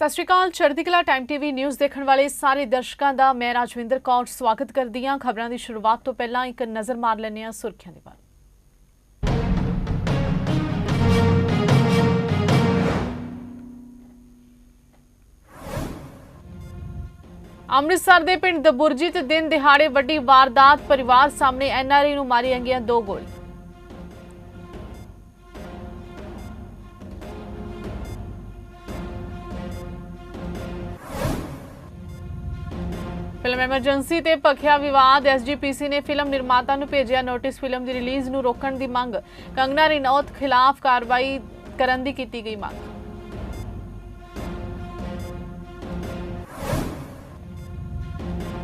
ਸਤਿ ਸ਼੍ਰੀ ਅਕਾਲ, ਚੜ੍ਹਦੀ ਕਲਾ ਟਾਈਮ ਟੀਵੀ ਨਿਊਜ਼ ਦੇਖਣ ਵਾਲੇ ਸਾਰੇ ਦਰਸ਼ਕਾਂ ਦਾ ਮੈਂ ਰਾਜਵਿੰਦਰ ਕੌਰ ਸਵਾਗਤ ਕਰਦੀ ਹਾਂ। ਖਬਰਾਂ ਦੀ ਸ਼ੁਰੂਆਤ ਤੋਂ ਪਹਿਲਾਂ ਇੱਕ ਨਜ਼ਰ ਮਾਰ ਲੈਂਦੇ ਹਾਂ ਸੁਰਖੀਆਂ ਦੇ ਵੱਲ। ਅੰਮ੍ਰਿਤਸਰ ਦੇ ਪਿੰਡ ਦਬੁਰਜੀ ਤੇ ਦਿਨ ਦਿਹਾੜੇ ਵੱਡੀ ਵਾਰਦਾਤ, ਪਰਿਵਾਰ ਸਾਹਮਣੇ ਐਨਆਰਆਈ ਨੂੰ ਮਾਰੀਆਂ ਗਈਆਂ ਦੋ ਗੋਲੀਆਂ। ਫਿਲਮ ਐਮਰਜੈਂਸੀ ਤੇ ਭਖਿਆ ਵਿਵਾਦ ਐਸਜੀਪੀਸੀ ਨੇ ਫਿਲਮ ਨਿਰਮਾਤਾ ਨੂੰ ਭੇਜਿਆ ਨੋਟਿਸ ਫਿਲਮ ਦੀ ਰਿਲੀਜ਼ ਨੂੰ ਰੋਕਣ ਦੀ ਮੰਗ। ਕੰਗਨਾ ਰਣੌਤ ਖਿਲਾਫ ਕਾਰਵਾਈ ਕਰਨ ਦੀ ਕੀਤੀ ਗਈ ਮੰਗ।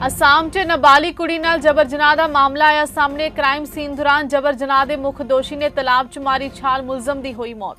ਅਸਾਮ 'ਚ ਨਾਬਾਲਿਗ ਕੁੜੀ ਨਾਲ ਜਬਰ ਜਨਾਹ ਦਾ ਮਾਮਲਾ ਆਇਆ ਸਾਹਮਣੇ। ਕ੍ਰਾਈਮ ਸੀਨ ਦੌਰਾਨ ਜਬਰ ਜਨਾਹ ਦੇ ਮੁੱਖ ਦੋਸ਼ੀ ਨੇ ਤਲਾਬ 'ਚ ਮਾਰੀ ਛਾਲ, ਮੁਲਜ਼ਮ ਦੀ ਹੋਈ ਮੌਤ।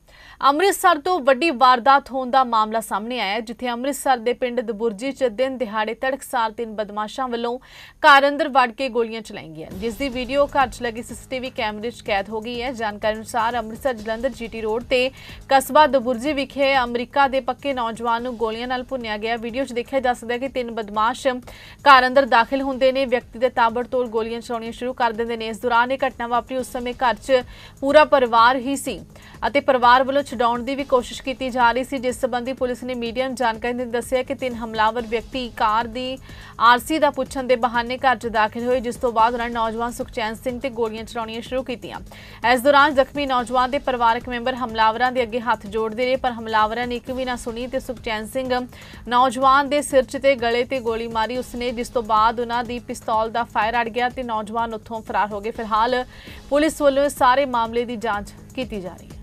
ਅੰਮ੍ਰਿਤਸਰ ਤੋਂ ਵੱਡੀ ਵਾਰਦਾਤ ਹੋਣ ਦਾ ਮਾਮਲਾ ਸਾਹਮਣੇ ਆਇਆ ਹੈ, ਜਿੱਥੇ ਅੰਮ੍ਰਿਤਸਰ ਦੇ ਪਿੰਡ ਦਬੁਰਜੀ 'ਚ ਦਿਨ ਦਿਹਾੜੇ ਤੜਕਸਾਰ ਤਿੰਨ ਬਦਮਾਸ਼ਾਂ ਵੱਲੋਂ ਘਰ ਅੰਦਰ ਵੜ ਕੇ ਗੋਲੀਆਂ ਚਲਾਈਆਂ ਗਈਆਂ। ਜਿਸ ਦੀ ਵੀਡੀਓ ਘਰ 'ਚ ਲੱਗੇ ਸੀਸੀਟੀਵੀ ਕੈਮਰੇ 'ਚ ਕੈਦ ਹੋ ਗਈ ਹੈ। ਜਾਣਕਾਰੀ ਅਨੁਸਾਰ ਅੰਮ੍ਰਿਤਸਰ ਜਲੰਧਰ ਜੀਟੀ ਰੋਡ ਤੇ ਕਸਬਾ ਦਬੁਰਜੀ ਵਿਖੇ ਅਮਰੀਕਾ ਦੇ ਪੱਕੇ ਨੌਜਵਾਨ ਨੂੰ ਗੋਲੀਆਂ ਨਾਲ ਭੁੰਨਿਆ ਗਿਆ। ਵੀਡੀਓ 'ਚ ਦੇਖਿਆ ਜਾ ਸਕਦਾ ਹੈ ਕਿ ਤਿੰਨ ਬਦਮਾਸ਼ ਘਰ ਅੰਦਰ ਦਾਖਲ ਹੁੰਦੇ ਨੇ। ਵਿਅਕਤੀ ਦੇ ਤਾਬੜਤੋੜ ਗੋਲੀਆਂ ਚਲਾਉਣੀਆਂ ਸ਼ੁਰੂ ਕਰ ਦਿੰਦੇ ਨੇ। ਇਸ ਦੌਰਾਨ ਇਹ ਘਟਨਾ ਵਾਪਰੀ। ਉਸ ਸਮੇਂ ਘਰ 'ਚ ਪੂਰਾ ਪਰਿਵਾਰ ਹੀ ਸੀ ਅਤੇ ਪਰਿਵਾਰ ਵੱਲੋਂ ਛਡਾਉਣ ਦੀ ਵੀ ਕੋਸ਼ਿਸ਼ ਕੀਤੀ ਜਾ ਰਹੀ ਸੀ, ਜਿਸ ਸੰਬੰਧੀ ਪੁਲਿਸ ਨੇ ਮੀਡੀਆ ਨੂੰ ਜਾਣਕਾਰੀ ਦਿੰਦੇ ਦੱਸਿਆ ਕਿ ਤਿੰਨ ਹਮਲਾਵਰ ਵਿਅਕਤੀ ਕਾਰ ਦੀ ਆਰਸੀ ਦਾ ਪੁੱਛਣ ਦੇ ਬਹਾਨੇ ਘਰ 'ਚ ਦਾਖਲ ਹੋਏ, ਜਿਸ ਤੋਂ ਬਾਅਦ ਉਹਨਾਂ ਨੇ ਨੌਜਵਾਨ ਸੁਖਚੈਨ ਸਿੰਘ ਤੇ ਗੋਲੀਆਂ ਚਲਾਉਣੀਆਂ ਸ਼ੁਰੂ ਕੀਤੀਆਂ। ਇਸ ਦੌਰਾਨ ਜ਼ਖਮੀ ਨੌਜਵਾਨ ਦੇ ਪਰਿਵਾਰਕ ਮੈਂਬਰ ਹਮਲਾਵਰਾਂ ਦੇ ਅੱਗੇ ਹੱਥ ਜੋੜਦੇ ਰਹੇ, ਪਰ ਹਮਲਾਵਰਾਂ ਨੇ ਇੱਕ ਵੀ ਨਾ ਸੁਣੀ ਤੇ ਸੁਖਚੈਨ ਸਿੰਘ ਨੌਜਵਾਨ ਦੇ ਸਿਰ 'ਚ ਤੇ ਗਲੇ ਤੇ ਗੋਲੀ ਮਾਰੀ ਉਸਨੇ, ਜਿਸ ਤੋਂ ਬਾਅਦ ਉਹਨਾਂ ਦੀ ਪਿਸਤੌਲ ਦਾ ਫਾਇਰ ਅੜ ਗਿਆ ਤੇ ਨੌਜਵਾਨ ਉੱਥੋਂ ਫਰਾਰ ਹੋ ਗਏ। ਫਿਲਹਾਲ ਪੁਲਿਸ ਵੱਲੋਂ ਸਾਰੇ ਮਾਮਲੇ ਦੀ ਜਾਂਚ ਕੀਤੀ ਜਾ ਰਹੀ ਹੈ।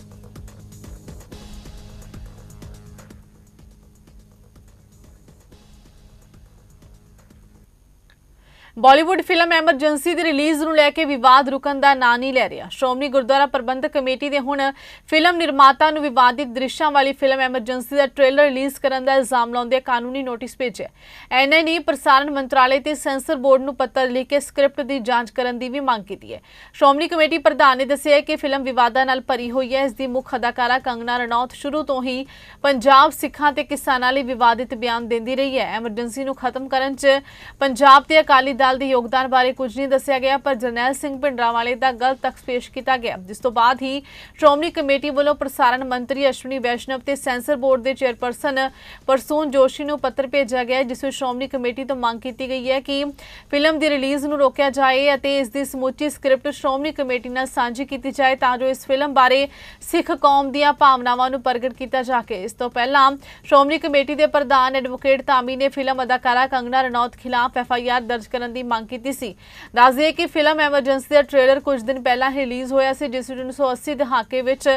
ਬਾਲੀਵੁੱਡ ਫਿਲਮ ਐਮਰਜੈਂਸੀ ਦੀ ਰਿਲੀਜ਼ ਨੂੰ ਲੈ ਕੇ ਵਿਵਾਦ ਰੁਕਣ ਦਾ ਨਾਂ ਨਹੀਂ ਲੈ ਰਿਹਾ। ਸ਼੍ਰੋਮਣੀ ਗੁਰਦੁਆਰਾ ਪ੍ਰਬੰਧਕ ਕਮੇਟੀ ਦੇ ਹੁਣ ਫਿਲਮ ਨਿਰਮਾਤਾ ਨੂੰ ਵਿਵਾਦਿਤ ਦ੍ਰਿਸ਼ਾਂ ਵਾਲੀ ਫਿਲਮ ਐਮਰਜੈਂਸੀ ਦਾ ਟ੍ਰੇਲਰ ਰਿਲੀਜ਼ ਕਰਨ ਦਾ ਇਲਜ਼ਾਮ ਲਾਉਂਦੇ ਕਾਨੂੰਨੀ ਨੋਟਿਸ ਭੇਜਿਆ। ਐਨਆਈ ਨੇ ਪ੍ਰਸਾਰਣ ਮੰਤਰਾਲੇ ਤੇ ਸੈਂਸਰ ਬੋਰਡ ਨੂੰ ਪੱਤਰ ਲਿਖ ਕੇ ਸਕ੍ਰਿਪਟ ਦੀ ਜਾਂਚ ਕਰਨ ਦੀ ਵੀ ਮੰਗ ਕੀਤੀ ਹੈ। ਸ਼੍ਰੋਮਣੀ ਕਮੇਟੀ ਪ੍ਰਧਾਨ ਨੇ ਦੱਸਿਆ ਕਿ ਫਿਲਮ ਵਿਵਾਦਾਂ ਨਾਲ ਭਰੀ ਹੋਈ ਹੈ। ਇਸ ਦੀ ਮੁੱਖ ਅਦਾਕਾਰਾ ਕੰਗਨਾ ਰਣੌਤ ਸ਼ੁਰੂ ਤੋਂ ਹੀ ਪੰਜਾਬ ਸਿੱਖਾਂ ਤੇ ਕਿਸਾਨਾਂ ਲਈ ਵਿਵਾਦਿਤ ਬਿਆਨ ਦਿੰਦੀ ਰਹੀ ਹੈ। ਐਮਰਜੈਂਸੀ ਨੂੰ ਖਤਮ ਕਰਨ 'ਚ ਪੰਜਾਬ ਤੇ ਅਕਾਲੀ ਦਲ ਦੇ ਯੋਗਦਾਨ ਬਾਰੇ ਕੁਝ ਨਹੀਂ ਦੱਸਿਆ ਗਿਆ, ਪਰ ਜਰਨੈਲ ਸਿੰਘ ਭਿੰਡਰਾਂਵਾਲੇ ਦਾ ਗਲਤ ਤੱਕ ਪੇਸ਼ ਕੀਤਾ ਗਿਆ। ਜਿਸ ਤੋਂ ਬਾਅਦ ਹੀ ਸ਼੍ਰੋਮਣੀ ਕਮੇਟੀ ਵੱਲੋਂ ਪ੍ਰਸਾਰਣ ਮੰਤਰੀ ਅਸ਼ਵਨੀ ਵੈਸ਼ਨਵ ਤੇ ਸੈਂਸਰ ਬੋਰਡ ਦੇ ਚੇਅਰਪਰਸਨ ਪਰਸੂਨ ਜੋਸ਼ੀ ਨੂੰ ਪੱਤਰ ਭੇਜਿਆ ਗਿਆ, ਜਿਸ ਵਿੱਚ ਸ਼੍ਰੋਮਣੀ ਕਮੇਟੀ ਤੋਂ ਮੰਗ ਕੀਤੀ ਗਈ ਹੈ ਕਿ ਫਿਲਮ ਦੀ ਰਿਲੀਜ਼ ਨੂੰ ਰੋਕਿਆ ਜਾਏ ਅਤੇ ਇਸ ਦੀ ਸਮੁੱਚੀ ਸਕ੍ਰਿਪਟ ਸ਼੍ਰੋਮਣੀ ਕਮੇਟੀ ਨਾਲ ਸਾਂਝੀ ਕੀਤੀ ਜਾਏ ਤਾਂ ਜੋ ਇਸ ਫਿਲਮ ਬਾਰੇ ਸਿੱਖ ਕੌਮ ਦੀਆਂ ਭਾਵਨਾਵਾਂ ਨੂੰ ਪ੍ਰਗਟ ਕੀਤਾ ਜਾ ਸਕੇ ਇਸ ਤੋਂ ਪਹਿਲਾਂ ਸ਼੍ਰੋਮਣੀ ਕਮੇਟੀ ਦੇ ਪ੍ਰਧਾਨ ਐਡਵੋਕੇਟ ਧਾਮੀ ਨੇ ਫਿਲਮ ਅਦਾਕਾਰਾ ਕੰਗਨਾ ਰਣੌਤ ਖਿਲਾਫ ਐਫਆਈਆਰ ਦਰਜ ਕਰਨ ਦੀ ਮੰਗ ਕੀਤੀ ਸੀ। ਦੱਸ ਦਈਏ ਕਿ ਫਿਲਮ ਐਮਰਜੈਂਸੀ ਦਾ ਟ੍ਰੇਲਰ ਕੁਝ ਦਿਨ ਪਹਿਲਾਂ ਰਿਲੀਜ਼ ਹੋਇਆ ਸੀ, ਜਿਸ ਵਿੱਚ 1980 ਦਹਾਕੇ ਵਿੱਚ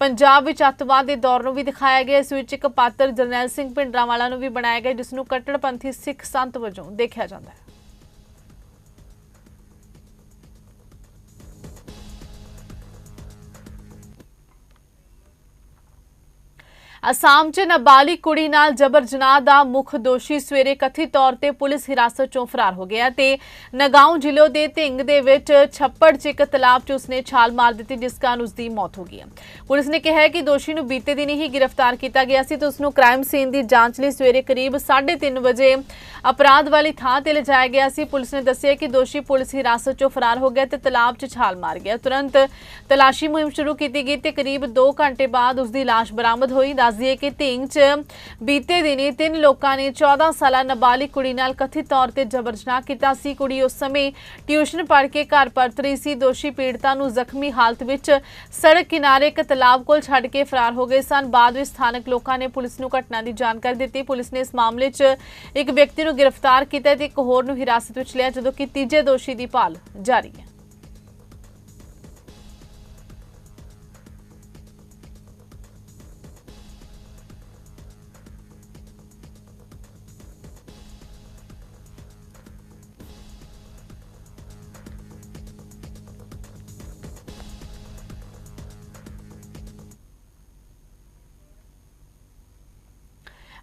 ਪੰਜਾਬ ਵਿੱਚ ਅੱਤਵਾਦ ਦੇ ਦੌਰ ਨੂੰ ਵੀ ਦਿਖਾਇਆ ਗਿਆ। ਇਸ ਵਿੱਚ ਇੱਕ ਪਾਤਰ ਜਰਨੈਲ ਸਿੰਘ ਭਿੰਡਰਾਂਵਾਲਾ ਨੂੰ ਵੀ ਬਣਾਇਆ ਗਿਆ, ਜਿਸ ਨੂੰ ਕੱਟੜਪੰਥੀ ਸਿੱਖ ਸੰਤ ਵਜੋਂ ਦੇਖਿਆ ਜਾਂਦਾ ਹੈ। ਅਸਾਮ 'ਚ ਨਾਬਾਲਿਗ ਕੁੜੀ ਨਾਲ ਜਬਰ ਜਨਾਹ ਦਾ ਮੁੱਖ ਦੋਸ਼ੀ ਸਵੇਰੇ ਕਥਿਤ ਤੌਰ ਤੇ ਪੁਲਿਸ ਹਿਰਾਸਤ 'ਚੋਂ ਫਰਾਰ ਹੋ ਗਿਆ ਤੇ ਨਗਾਉਂ ਜ਼ਿਲ੍ਹੇ ਦੇ ਢਿੰਗ ਦੇ ਵਿੱਚ ਛੱਪੜ 'ਚ ਇੱਕ ਤਲਾਬ 'ਚ ਉਸਨੇ ਛਾਲ ਮਾਰ ਦਿੱਤੀ, ਜਿਸ ਕਾਰਨ ਉਸਦੀ ਮੌਤ ਹੋ ਗਈ ਪੁਲਿਸ ਨੇ ਕਿਹਾ ਹੈ ਕਿ ਦੋਸ਼ੀ ਨੂੰ ਬੀਤੇ ਦਿਨ ਹੀ ਗ੍ਰਿਫਤਾਰ ਕੀਤਾ ਗਿਆ ਸੀ ਤੇ ਉਸ ਨੂੰ ਕ੍ਰਾਈਮ ਸੀਨ ਦੀ ਜਾਂਚ ਲਈ ਸਵੇਰੇ ਕਰੀਬ 3:30 ਵਜੇ ਅਪਰਾਧ ਵਾਲੀ ਥਾਂ ਤੇ ਲਿਜਾਇਆ ਗਿਆ ਸੀ। ਪੁਲਿਸ ਨੇ ਦੱਸਿਆ ਕਿ ਦੋਸ਼ੀ ਪੁਲਿਸ ਹਿਰਾਸਤ 'ਚੋਂ ਫਰਾਰ ਹੋ ਗਿਆ ਤੇ ਤਲਾਬ 'ਚ ਛਾਲ ਮਾਰ ਗਿਆ। ਤੁਰੰਤ ਤਲਾਸ਼ੀ ਮੁਹਿੰਮ ਸ਼ੁਰੂ ਕੀਤੀ ਗਈ ਤੇ ਕਰੀਬ 2 ਘੰਟੇ ਬਾਅਦ ਉਸਦੀ ਲਾਸ਼ ਬਰਾਮਦ ਹੋਈ। ਦੱਸ ਦਈਏ ਕਿ ਢਿੰਗ 'ਚ ਬੀਤੇ ਦਿਨੀ ਤਿੰਨ ਲੋਕਾਂ ਨੇ 14 ਸਾਲਾ ਨਾਬਾਲਿਗ ਕੁੜੀ ਨਾਲ ਕਥਿਤ ਤੌਰ ਤੇ ਜਬਰ ਜਨਾਹ ਕੀਤਾ ਸੀ। ਕੁੜੀ ਉਸ ਸਮੇਂ ਟਿਊਸ਼ਨ ਪੜ੍ਹ ਕੇ ਘਰ ਪਰਤ ਰਹੀ ਸੀ। ਦੋਸ਼ੀ ਪੀੜਤਾ ਨੂੰ ਜ਼ਖਮੀ ਹਾਲਤ ਵਿੱਚ ਸੜਕ ਕਿਨਾਰੇ ਇੱਕ ਤਲਾਬ ਕੋਲ ਛੱਡ ਕੇ ਫਰਾਰ ਹੋ ਗਏ ਸਨ। ਬਾਅਦ ਵਿੱਚ ਸਥਾਨਕ ਲੋਕਾਂ ਨੇ ਪੁਲਿਸ ਨੂੰ ਘਟਨਾ ਦੀ ਜਾਣਕਾਰੀ ਦਿੱਤੀ। ਪੁਲਿਸ ਨੇ ਇਸ ਮਾਮਲੇ 'ਚ ਇੱਕ ਵਿਅਕਤੀ ਨੂੰ ਗ੍ਰਿਫਤਾਰ ਕੀਤਾ ਤੇ ਇੱਕ ਹੋਰ ਨੂੰ ਹਿਰਾਸਤ ਵਿੱਚ ਲਿਆ, ਜਦੋਂ ਕਿ ਤੀਜੇ ਦੋਸ਼ੀ ਦੀ ਭਾਲ ਜਾਰੀ ਹੈ।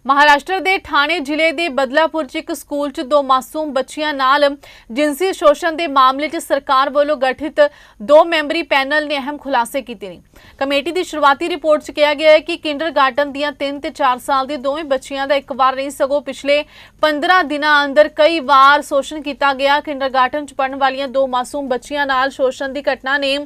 ਮਹਾਰਾਸ਼ਟਰ ਦੇ ਥਾਣੇ ਜ਼ਿਲ੍ਹੇ ਦੇ ਬਦਲਾਪੁਰ 'ਚ ਇੱਕ ਸਕੂਲ 'ਚ ਦੋ ਮਾਸੂਮ ਬੱਚੀਆਂ ਨਾਲ ਜਿਨਸੀ ਸ਼ੋਸ਼ਣ ਦੇ ਮਾਮਲੇ 'ਚ ਸਰਕਾਰ ਵੱਲੋਂ ਗਠਿਤ ਦੋ ਮੈਂਬਰੀ ਪੈਨਲ ਨੇ ਅਹਿਮ ਖੁਲਾਸੇ ਕੀਤੇ ਨੇ। ਕਮੇਟੀ ਦੀ ਸ਼ੁਰੂਆਤੀ ਰਿਪੋਰਟ 'ਚ ਕਿਹਾ ਗਿਆ ਹੈ ਕਿ ਕਿੰਡਰਗਾਰਟਨ ਦੀਆਂ 3 ਤੇ 4 ਸਾਲ ਦੀ ਦੋਵੇਂ ਬੱਚੀਆਂ ਦਾ ਇੱਕ ਵਾਰ ਨਹੀਂ ਸਗੋਂ ਪਿਛਲੇ 15 ਦਿਨਾਂ ਅੰਦਰ ਕਈ ਵਾਰ ਸ਼ੋਸ਼ਣ ਕੀਤਾ ਗਿਆ। ਕਿੰਡਰਗਾਰਟਨ 'ਚ ਪੜਨ ਵਾਲੀਆਂ ਦੋ ਮਾਸੂਮ ਬੱਚੀਆਂ ਨਾਲ ਸ਼ੋਸ਼ਣ ਦੀ ਘਟਨਾ ਨੇ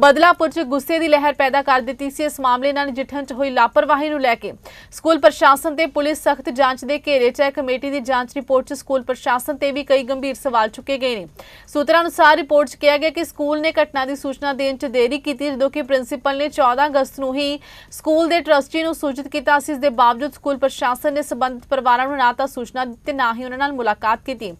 ਬਦਲਾਪੁਰ 'ਚ ਗੁੱਸੇ ਦੀ ਲਹਿਰ ਪੈਦਾ ਕਰ ਦਿੱਤੀ ਸੀ। ਇਸ ਮਾਮਲੇ ਨਾਲ ਨਜਿੱਠਣ 'ਚ ਹੋਈ ਲਾਪਰਵਾਹੀ ਨੂੰ ਲੈ ਕੇ ਸਕੂਲ ਪ੍ਰਸ਼ਾਸਨ ਤੇ ਪੁਲਿਸ ਸਖਤ ਜਾਂਚ ਦੇ ਘੇਰੇ 'ਚ ਹੈ। ਕਮੇਟੀ ਦੀ ਜਾਂਚ ਰਿਪੋਰਟ 'ਚ ਸਕੂਲ ਪ੍ਰਸ਼ਾਸਨ ਤੇ ਵੀ ਕਈ ਗੰਭੀਰ ਸਵਾਲ ਚੁੱਕੇ ਗਏ ਨੇ। ਸੂਤਰਾਂ ਅਨੁਸਾਰ ਰਿਪੋਰਟ 'ਚ ਕਿਹਾ ਗਿਆ ਕਿ ਸਕੂਲ ਨੇ ਘਟਨਾ ਦੀ ਸੂਚਨਾ ਦੇਣ 'ਚ ਦੇਰੀ ਕੀਤੀ ਜਦੋਂ ਕਿ ਪ੍ਰਿੰਸੀਪਲ ਨੇ 14 ਅਗਸਤ ਨੂੰ ਹੀ ਸਕੂਲ ਦੇ ਟਰਸਟੀ ਨੂੰ ਸੂਚਿਤ ਕੀਤਾ ਸੀ। ਇਸ ਦੇ ਬਾਵਜੂਦ ਸਕੂਲ ਪ੍ਰਸ਼ਾਸਨ ਨੇ ਸਬੰਧਤ ਪਰਿਵਾਰਾਂ ਨੂੰ ਨਾ ਤਾਂ ਸੂਚਨਾ ਦਿੱਤੀ ਨਾ ਹੀ ਉਹਨਾਂ ਨਾਲ ਮੁਲਾਕਾਤ ਕੀਤੀ।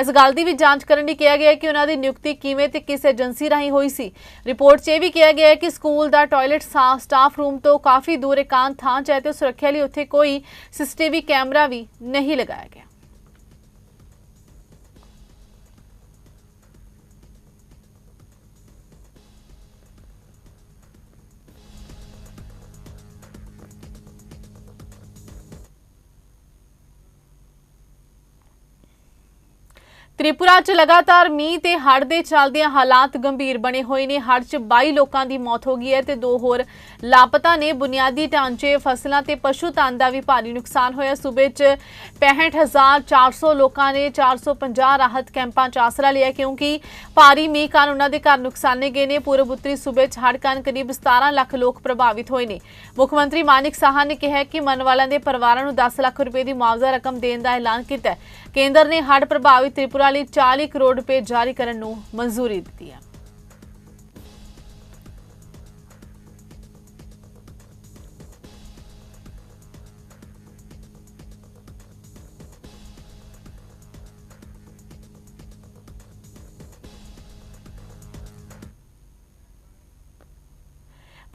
ਇਸ ਗੱਲ ਦੀ ਵੀ ਜਾਂਚ ਕਰਨ ਲਈ ਕਿਹਾ ਗਿਆ ਕਿ ਉਹਨਾਂ ਦੀ ਨਿਯੁਕਤੀ ਕਿਵੇਂ ਤੇ ਕਿਸ ਏਜੰਸੀ ਰਾਹੀਂ ਹੋਈ ਸੀ। ਰਿਪੋਰਟ 'ਚ ਇਹ ਵੀ ਕਿਹਾ ਗਿਆ ਹੈ ਕਿ ਸਕੂਲ ਦਾ ਟਾਇਲਟ ਸਾ- ਸਟਾਫ ਰੂਮ ਤੋਂ ਕਾਫੀ ਦੂਰ ਇਕਾਂਤ ਥਾਂ 'ਚ ਹੈ ਤੇ ਸੁਰੱਖਿਆ ਲਈ ਉੱਥੇ ਕੋਈ ਸੀਸੀਟੀਵੀ ਕੈਮਰਾ ਵੀ ਨਹੀਂ ਲਗਾਇਆ ਗਿਆ। ਤ੍ਰਿਪੁਰਾ 'ਚ ਲਗਾਤਾਰ ਮੀਂਹ ਤੇ ਹੜ੍ਹ ਦੇ ਚੱਲਦਿਆਂ ਹਾਲਾਤ ਗੰਭੀਰ ਬਣੇ ਹੋਏ ਨੇ। ਹੜ੍ਹ 'ਚ 22 ਲੋਕਾਂ ਦੀ ਮੌਤ ਹੋ ਗਈ ਹੈ ਤੇ ਦੋ ਹੋਰ ਲਾਪਤਾ ਨੇ। ਬੁਨਿਆਦੀ ਢਾਂਚੇ, ਫਸਲਾਂ ਤੇ ਪਸ਼ੂ ਧਨ ਦਾ ਵੀ ਭਾਰੀ ਨੁਕਸਾਨ ਹੋਇਆ। ਸੂਬੇ 'ਚ 65400 ਲੋਕਾਂ ਨੇ 450 ਰਾਹਤ ਕੈਂਪਾਂ 'ਚ ਆਸਰਾ ਲਿਆ ਕਿਉਂਕਿ ਭਾਰੀ ਮੀਂਹ ਕਾਰਨ ਉਹਨਾਂ ਦੇ ਘਰ ਨੁਕਸਾਨੇ ਗਏ ਨੇ। ਪੂਰਬ ਉੱਤਰੀ ਸੂਬੇ 'ਚ ਹੜ੍ਹ ਕਾਰਨ ਕਰੀਬ 17 ਲੱਖ ਲੋਕ ਪ੍ਰਭਾਵਿਤ ਹੋਏ ਨੇ। ਮੁੱਖ ਮੰਤਰੀ ਮਾਨਿਕ ਸਾਹਾ ਨੇ ਕਿਹਾ ਕਿ ਮਰਨ ਵਾਲਿਆਂ ਦੇ ਪਰਿਵਾਰਾਂ ਨੂੰ 10 ਲੱਖ ਰੁਪਏ ਦੀ ਮੁਆਵਜ਼ਾ ਰਕਮ ਦੇਣ ਦਾ ਐਲਾਨ ਕੀਤਾ ਕੇਂਦਰ ਨੇ ਹੜ੍ਹ ਪ੍ਰਭਾਵਿਤ ਤ੍ਰਿਪੁਰਾ ਲਈ 40 ਕਰੋੜ ਰੁਪਏ ਜਾਰੀ ਕਰਨ ਨੂੰ ਮਨਜ਼ੂਰੀ ਦਿੱਤੀ ਹੈ।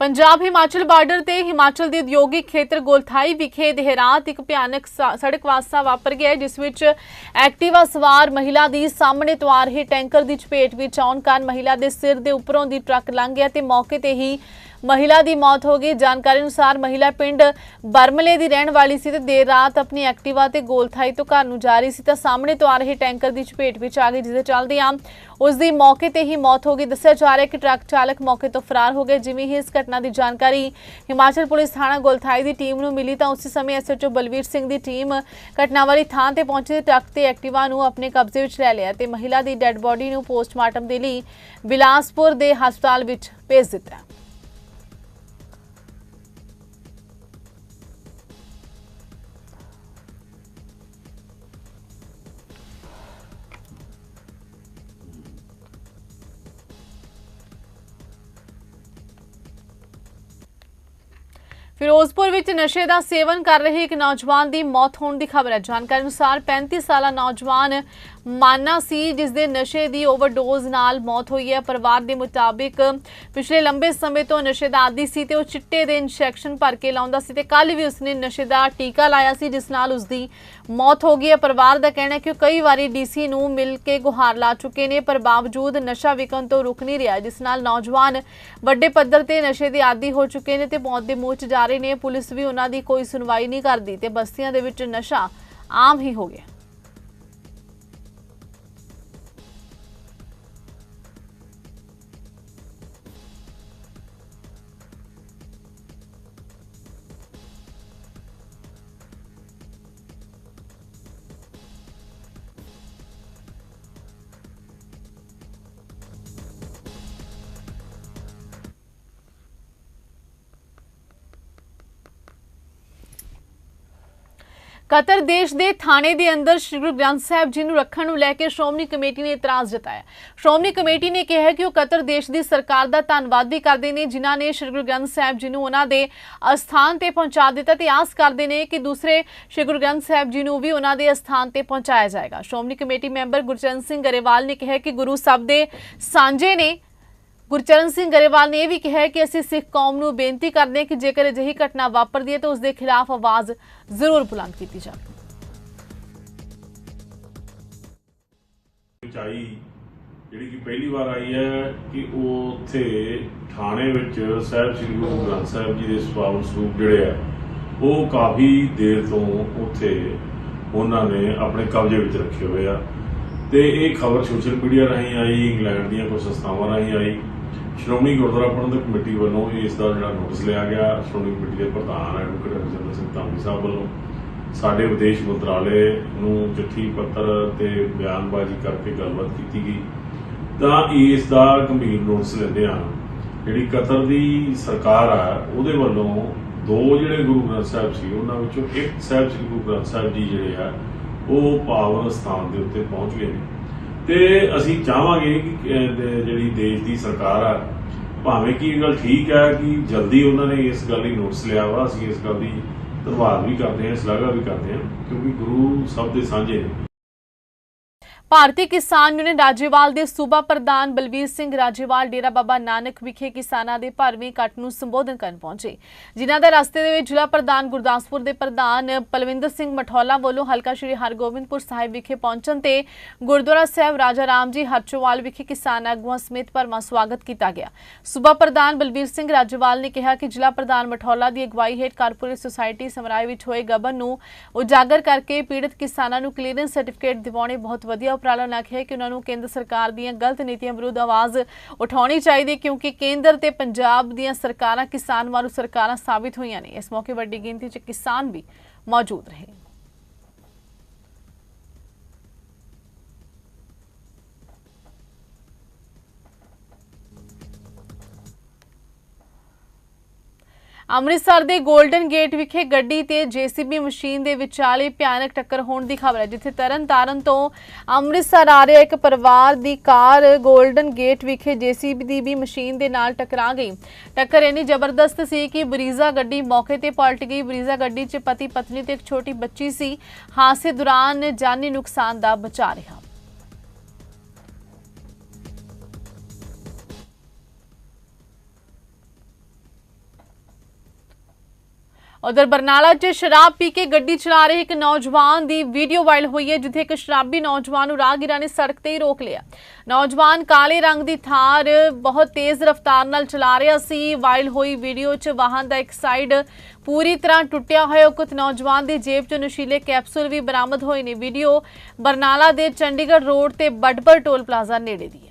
ਪੰਜਾਬ ਹਿਮਾਚਲ ਬਾਰਡਰ ਤੇ ਹਿਮਾਚਲ ਦੇ ਉਦਯੋਗਿਕ ਖੇਤਰ ਗੋਲਥਾਈ ਵਿਖੇ ਦੇਰ ਰਾਤ ਇੱਕ ਭਿਆਨਕ ਸ- ਸੜਕ ਹਾਦਸਾ ਵਾਪਰ ਗਿਆ ਜਿਸ ਵਿੱਚ ਐਕਟਿਵਾ ਸਵਾਰ ਮਹਿਲਾ ਦੀ ਸਾਹਮਣੇ ਤੋਂ ਆ ਰਹੇ ਟੈਂਕਰ ਦੀ ਚਪੇਟ ਵਿੱਚ ਆਉਣ ਕਾਰਨ ਮਹਿਲਾ ਦੇ ਸਿਰ ਦੇ ਉੱਪਰੋਂ ਦੀ ਟਰੱਕ ਲੰਘ ਗਿਆ ਤੇ ਮੌਕੇ ਤੇ ਹੀ ਮਹਿਲਾ ਦੀ ਮੌਤ ਹੋ ਗਈ। ਜਾਣਕਾਰੀ ਅਨੁਸਾਰ ਮਹਿਲਾ ਪਿੰਡ ਬਰਮਲੇ ਦੀ ਰਹਿਣ ਵਾਲੀ ਸੀ ਤੇ ਦੇਰ ਰਾਤ ਆਪਣੀ ਐਕਟਿਵਾ ਤੇ ਗੋਲਥਾਈ ਤੋਂ ਘਰ ਨੂੰ ਜਾ ਰਹੀ ਸੀ। ਤਾਂ ਸਾਹਮਣੇ ਤੋਂ ਆ ਰਹੇ ਟੈਂਕਰ ਦੀ ਚਪੇਟ ਵਿੱਚ ਆ ਗਈ ਜਿਸ ਦੇ ਚੱਲਦਿਆਂ ਉਸ ਦੀ ਮੌਕੇ ਤੇ ਹੀ ਮੌਤ ਹੋ ਗਈ। ਦੱਸਿਆ ਜਾ ਰਿਹਾ ਕਿ ਟਰੱਕ ਚਾਲਕ ਮੌਕੇ ਤੋਂ ਫਰਾਰ ਹੋ ਗਏ ਜਿਵੇਂ ਹੀ ਇਸ ਘਟਨਾ ਦੀ ਜਾਣਕਾਰੀ ਹਿਮਾਚਲ ਪੁਲਿਸ ਥਾਣਾ ਗੋਲਥਾਈ ਦੀ ਟੀਮ ਨੂੰ ਮਿਲੀ, ਤਾਂ ਉਸੇ ਸਮੇਂ ਐਸਐਚਓ ਬਲਵੀਰ ਸਿੰਘ ਦੀ ਟੀਮ ਘਟਨਾ ਵਾਲੀ ਥਾਂ ਤੇ ਪਹੁੰਚੀ ਤੇ ਟਰੱਕ ਤੇ ਐਕਟਿਵਾ ਨੂੰ ਆਪਣੇ ਕਬਜ਼ੇ ਵਿੱਚ ਲੈ ਲਿਆ ਤੇ ਮਹਿਲਾ ਦੀ ਡੈੱਡ ਬੋਡੀ ਨੂੰ ਪੋਸਟਮਾਰਟਮ ਦੇ ਲਈ ਬਿਲਾਸਪੁਰ ਦੇ ਹਸਪਤਾਲ ਵਿੱਚ ਭੇਜ ਦਿੱਤਾ। ਫਿਰੋਜ਼ਪੁਰ ਵਿੱਚ ਨਸ਼ੇ ਦਾ ਸੇਵਨ ਕਰ ਰਹੇ ਇੱਕ ਨੌਜਵਾਨ ਦੀ ਮੌਤ ਹੋਣ ਦੀ ਖਬਰ ਹੈ। ਜਾਣਕਾਰੀ ਅਨੁਸਾਰ 35 ਸਾਲਾ ਨੌਜਵਾਨ ਮਾਨਾ ਸੀ ਜਿਸ ਦੇ ਨਸ਼ੇ ਦੀ ਓਵਰਡੋਜ਼ ਨਾਲ ਮੌਤ ਹੋਈ ਹੈ। ਪਰਿਵਾਰ ਦੇ ਮੁਤਾਬਿਕ ਪਿਛਲੇ ਲੰਬੇ ਸਮੇਂ ਤੋਂ ਨਸ਼ੇ ਦਾ ਆਦੀ ਸੀ ਤੇ ਉਹ ਚਿੱਟੇ ਦੇ ਇੰਜੈਕਸ਼ਨ ਭਰ ਕੇ ਲਾਉਂਦਾ ਸੀ ਤੇ ਕੱਲ ਵੀ ਉਸਨੇ ਨਸ਼ੇ ਦਾ ਟੀਕਾ ਲਾਇਆ ਸੀ, ਜਿਸ ਨਾਲ ਉਸਦੀ ਮੌਤ ਹੋ ਗਈ ਹੈ। ਪਰਿਵਾਰ ਦਾ ਕਹਿਣਾ ਹੈ ਕਿ ਉਹ ਕਈ ਵਾਰੀ ਡੀਸੀ ਨੂੰ ਮਿਲ ਕੇ ਗੁਹਾਰ ਲਾ ਚੁੱਕੇ ਨੇ, ਪਰ ਬਾਵਜੂਦ ਨਸ਼ਾ ਵਿਕਣ ਤੋਂ ਰੁਕ ਨਹੀਂ ਰਿਹਾ, ਜਿਸ ਨਾਲ ਨੌਜਵਾਨ ਵੱਡੇ ਪੱਧਰ ਤੇ ਨਸ਼ੇ ਦੇ ਆਦੀ ਹੋ ਚੁੱਕੇ ਨੇ ਤੇ ਮੌਤ ਦੇ ਮੂੰਹ 'ਚ ਜਾ ਰਹੇ ਨੇ। ਪੁਲਿਸ ਵੀ ਉਹਨਾਂ ਦੀ ਕੋਈ ਸੁਣਵਾਈ ਨਹੀਂ ਕਰਦੀ ਤੇ ਬਸਤੀਆਂ ਦੇ ਵਿੱਚ ਨਸ਼ਾ ਆਮ ਹੀ ਹੋ ਗਿਆ। ਕਤਰ ਦੇਸ਼ ਦੇ ਥਾਣੇ ਦੇ ਅੰਦਰ ਸ਼੍ਰੀ ਗੁਰੂ ਗ੍ਰੰਥ ਸਾਹਿਬ ਜੀ ਨੂੰ ਰੱਖਣ ਨੂੰ ਲੈ ਕੇ ਸ਼੍ਰੋਮਣੀ ਕਮੇਟੀ ਨੇ ਇਤਰਾਜ਼ ਜਤਾਇਆ। ਸ਼੍ਰੋਮਣੀ ਕਮੇਟੀ ਨੇ ਕਿਹਾ ਕਿ ਉਹ ਕਤਰ ਦੇਸ਼ ਦੀ ਸਰਕਾਰ ਦਾ ਧੰਨਵਾਦ ਵੀ ਕਰਦੇ ਨੇ, ਜਿਨ੍ਹਾਂ ਨੇ ਸ਼੍ਰੀ ਗੁਰੂ ਗ੍ਰੰਥ ਸਾਹਿਬ ਜੀ ਨੂੰ ਉਹਨਾਂ ਦੇ ਅਸਥਾਨ ਤੇ ਪਹੁੰਚਾ ਦਿੱਤਾ ਤੇ ਆਸ ਕਰਦੇ ਨੇ ਕਿ ਦੂਸਰੇ ਸ਼੍ਰੀ ਗੁਰੂ ਗ੍ਰੰਥ ਸਾਹਿਬ ਜੀ ਨੂੰ ਵੀ ਉਹਨਾਂ ਦੇ ਅਸਥਾਨ ਤੇ ਪਹੁੰਚਾਇਆ ਜਾਏਗਾ। ਸ਼੍ਰੋਮਣੀ ਕਮੇਟੀ ਮੈਂਬਰ ਗੁਰਚਰਨ ਸਿੰਘ ਗਰੇਵਾਲ ਨੇ ਕਿਹਾ ਕਿ ਗੁਰੂ ਸਾਹਿਬ ਦੇ ਸਾਂਝੇ ਨੇ ਗੁਰਚਰਨ ਸਿੰਘ ਗਰੇਵਾਲ ਨੇ ਇਹ ਵੀ ਕਿਹਾ ਕਿ ਅਸੀਂ ਸਿੱਖ ਕੌਮ ਨੂੰ ਬੇਨਤੀ ਕਰਦੇ ਹਾਂ ਕਿ ਜੇਕਰ ਅਜਿਹੀ ਘਟਨਾ ਵਾਪਰਦੀ ਹੈ ਤਾਂ ਉਸ ਦੇ ਖਿਲਾਫ ਆਵਾਜ਼ ਜ਼ਰੂਰ ਬੁਲੰਦ ਕੀਤੀ ਜਾਵੇ। ਵਿੱਚ ਜਿਹੜੀ ਕਿ ਪਹਿਲੀ ਵਾਰ ਆਈ ਹੈ ਕਿ ਉਹ ਉੱਥੇ ਥਾਣੇ ਵਿੱਚ ਸਾਹਿਬ ਸ੍ਰੀ ਗੁਰੂ ਗ੍ਰੰਥ ਸਾਹਿਬ ਜੀ ਦੇ ਸਵਾਵਨ ਸਰੂਪ ਜਿਹੜੇ ਆ, ਉਹ ਕਾਫੀ ਦੇਰ ਤੋਂ ਉੱਥੇ ਉਹਨਾਂ ਨੇ ਆਪਣੇ ਕਬਜ਼ੇ ਵਿੱਚ ਰੱਖੇ ਹੋਏ ਆ। ਤੇ ਇਹ ਖਬਰ ਸੋਸ਼ਲ ਮੀਡੀਆ ਰਾਹੀਂ ਆਈ, ਇੰਗਲੈਂਡ ਦੀਆਂ ਕੁਝ ਸੰਸਥਾਵਾਂ ਰਾਹੀਂ ਆਈ। ਸ਼੍ਰੋਮਣੀ ਗੁਰਦੁਆਰਾ ਪ੍ਰਬੰਧਕ ਕਮੇਟੀ ਵੱਲੋਂ ਇਸ ਦਾ ਜਿਹੜਾ ਨੋਟਿਸ ਲਿਆ ਗਿਆ। ਸ਼੍ਰੋਮਣੀ ਕਮੇਟੀ ਦੇ ਪ੍ਰਧਾਨ ਐਡਵੋਕੇਟ ਰਜਿੰਦਰ ਸਿੰਘ ਧਾਮੀ ਸਾਹਿਬ ਵੱਲੋਂ। ਸਾਡੇ ਵਿਦੇਸ਼ ਮੰਤਰਾਲੇ ਨੂੰ ਚਿੱਠੀ ਪੱਤਰ ਤੇ ਬਿਆਨਬਾਜ਼ੀ ਕਰਕੇ ਗੱਲਬਾਤ ਕੀਤੀ ਗਈ। ਤਾਂ ਇਸ ਦਾ ਗੰਭੀਰ ਨੋਟਿਸ ਲੈਂਦੇ ਆ ਜਿਹੜੀ ਕਤਰ ਦੀ ਸਰਕਾਰ ਆ, ਉਹਦੇ ਵੱਲੋਂ ਦੋ ਜਿਹੜੇ ਗੁਰੂ ਗ੍ਰੰਥ ਸਾਹਿਬ ਸੀ, ਉਹਨਾਂ ਵਿੱਚੋਂ ਇੱਕ ਸਾਹਿਬ ਸ੍ਰੀ ਗੁਰੂ ਗ੍ਰੰਥ ਸਾਹਿਬ ਜੀ ਜਿਹੜੇ ਆ, ਉਹ ਪਾਵਨ ਸਥਾਨ ਦੇ ਉੱਤੇ ਪਹੁੰਚ ਗਏ ਨੇ। ਤੇ ਅਸੀਂ ਚਾਹਾਂਗੇ ਕਿ ਜਿਹੜੀ ਦੇਸ਼ ਦੀ ਸਰਕਾਰ ਆ, ਭਾਵੇਂ ਕਿ ਇਹ ਗੱਲ ਠੀਕ ਹੈ ਕਿ ਜਲਦੀ ਉਹਨਾਂ ਨੇ ਇਸ ਗੱਲ ਦੀ ਨੋਟਿਸ ਲਿਆ ਵਾ, ਅਸੀਂ ਇਸ ਗੱਲ ਦੀ ਧੰਨਵਾਦ ਵੀ ਕਰਦੇ ਹਾਂ, ਸ਼ਲਾਘਾ ਵੀ ਕਰਦੇ ਹਾਂ, ਕਿਉਂਕਿ ਗੁਰੂ ਸਭ ਦੇ ਸਾਂਝੇ ਨੇ। ਭਾਰਤੀ ਕਿਸਾਨ ਯੂਨੀਅਨ ਰਾਜੇਵਾਲ ਦੇ ਸੂਬਾ ਪ੍ਰਧਾਨ ਬਲਬੀਰ ਸਿੰਘ ਰਾਜੇਵਾਲ ਡੇਰਾ ਬਾਬਾ ਨਾਨਕ ਵਿਖੇ ਕਿਸਾਨਾਂ ਦੇ ਭਰਵੇਂ ਇਕੱਠ ਨੂੰ ਸੰਬੋਧਨ ਕਰਨ ਪਹੁੰਚੇ। ਜਿਨ੍ਹਾਂ ਦਾ ਰਸਤੇ ਦੇ ਵਿੱਚ ਜ਼ਿਲ੍ਹਾ ਪ੍ਰਧਾਨ ਗੁਰਦਾਸਪੁਰ ਦੇ ਪ੍ਰਧਾਨ ਪਲਵਿੰਦਰ ਸਿੰਘ ਮਠੌਲਾ ਵੱਲੋਂ ਹਲਕਾ ਸ਼੍ਰੀ ਹਰਗੋਬਿੰਦਪੁਰ ਸਾਹਿਬ ਵਿਖੇ ਪਹੁੰਚਣ ਤੇ ਗੁਰਦੁਆਰਾ ਸਾਹਿਬ ਰਾਜਾ ਰਾਮ ਜੀ ਹਰਚੋਵਾਲ ਵਿਖੇ ਕਿਸਾਨ ਆਗੂਆਂ ਸਮੇਤ ਭਰਵਾਂ ਸਵਾਗਤ ਕੀਤਾ ਗਿਆ। ਸੂਬਾ ਪ੍ਰਧਾਨ ਬਲਬੀਰ ਸਿੰਘ ਰਾਜੇਵਾਲ ਨੇ ਕਿਹਾ ਕਿ ਜ਼ਿਲ੍ਹਾ ਪ੍ਰਧਾਨ ਮਠੌਲਾ ਦੀ ਅਗਵਾਈ ਹੇਠ ਕਾਰਪੋਰੇਟ ਸੁਸਾਇਟੀ ਸਮਰਾਏ ਵਿੱਚ ਹੋਏ ਗਬਨ ਨੂੰ ਉਜਾਗਰ ਕਰਕੇ ਪੀੜਤ ਕਿਸਾਨਾਂ ਨੂੰ ਕਲੀਅਰੈਂਸ ਸਰਟੀਫਿਕੇਟ ਦਿਵਾਉਣੇ ਬਹੁਤ ਵਧੀਆ ਉਪਰਾਲਾ ਨਾ ਕਿਹਾ ਕਿ ਉਹਨਾਂ ਨੂੰ ਕੇਂਦਰ ਸਰਕਾਰ ਦੀਆਂ ਗਲਤ ਨੀਤੀਆਂ ਵਿਰੁੱਧ ਆਵਾਜ਼ ਉਠਾਉਣੀ ਚਾਹੀਦੀ ਕਿਉਂਕਿ ਕੇਂਦਰ ਤੇ ਪੰਜਾਬ ਦੀਆਂ ਸਰਕਾਰਾਂ ਕਿਸਾਨ ਮਾਰੂ ਸਰਕਾਰਾਂ ਸਾਬਿਤ ਹੋਈਆਂ ਨੇ। ਇਸ ਮੌਕੇ ਵੱਡੀ ਗਿਣਤੀ 'ਚ ਕਿਸਾਨ ਵੀ ਮੌਜੂਦ ਰਹੇ। ਅੰਮ੍ਰਿਤਸਰ ਦੇ 골ਡਨ ਗੇਟ ਵਿਖੇ ਗੱਡੀ ਤੇ ਜੀਸੀਬੀ ਮਸ਼ੀਨ ਦੇ ਵਿਚਾਲੇ ਭਿਆਨਕ ਟੱਕਰ ਹੋਣ ਦੀ ਖਬਰ ਹੈ, ਜਿੱਥੇ ਤਰਨ ਤਾਰਨ ਤੋਂ ਅੰਮ੍ਰਿਤਸਰ ਆ ਰਿਹਾ ਇੱਕ ਪਰਿਵਾਰ ਦੀ ਕਾਰ 골ਡਨ ਗੇਟ ਵਿਖੇ ਜੀਸੀਬੀ ਦੀ ਵੀ ਮਸ਼ੀਨ ਦੇ ਨਾਲ ਟਕਰਾ ਗਈ। ਟੱਕਰ ਇੰਨੀ ਜ਼ਬਰਦਸਤ ਸੀ ਕਿ ਬਰੀਜ਼ਾ ਗੱਡੀ ਮੌਕੇ ਤੇ ਪਲਟ ਗਈ। ਬਰੀਜ਼ਾ ਗੱਡੀ 'ਚ ਪਤੀ ਪਤਨੀ ਤੇ ਇੱਕ ਛੋਟੀ ਬੱਚੀ ਸੀ। ਹਾਦਸੇ ਦੌਰਾਨ ਜਾਨੀ ਨੁਕਸਾਨ ਦਾ ਬਚਾ ਰਿਹਾ। ਉਧਰ ਬਰਨਾਲਾ 'ਚ ਸ਼ਰਾਬ ਪੀ ਕੇ ਗੱਡੀ ਚਲਾ ਰਹੇ ਇੱਕ ਨੌਜਵਾਨ ਦੀ ਵੀਡੀਓ ਵਾਇਰਲ ਹੋਈ ਹੈ, ਜਿੱਥੇ ਇੱਕ ਸ਼ਰਾਬੀ ਨੌਜਵਾਨ ਨੂੰ ਰਾਹਗੀਰਾਂ ਨੇ ਸੜਕ ਤੇ ਹੀ ਰੋਕ ਲਿਆ। ਨੌਜਵਾਨ ਕਾਲੇ ਰੰਗ ਦੀ ਥਾਰ ਬਹੁਤ ਤੇਜ਼ ਰਫ਼ਤਾਰ ਨਾਲ ਚਲਾ ਰਿਹਾ ਸੀ। ਵਾਇਰਲ ਹੋਈ ਵੀਡੀਓ 'ਚ ਵਾਹਨ ਦਾ ਇੱਕ ਸਾਈਡ ਪੂਰੀ ਤਰ੍ਹਾਂ ਟੁੱਟਿਆ ਹੋਇਆ ਉਕਤ ਨੌਜਵਾਨ ਦੀ ਜੇਬ 'ਚੋਂ ਨਸ਼ੀਲੇ ਕੈਪਸੂਲ ਵੀ ਬਰਾਮਦ ਹੋਏ ਨੇ। ਵੀਡੀਓ ਬਰਨਾਲਾ ਦੇ ਚੰਡੀਗੜ੍ਹ ਰੋਡ ਤੇ ਬਡਬਰ ਟੋਲ ਪਲਾਜ਼ਾ ਨੇੜੇ ਦੀ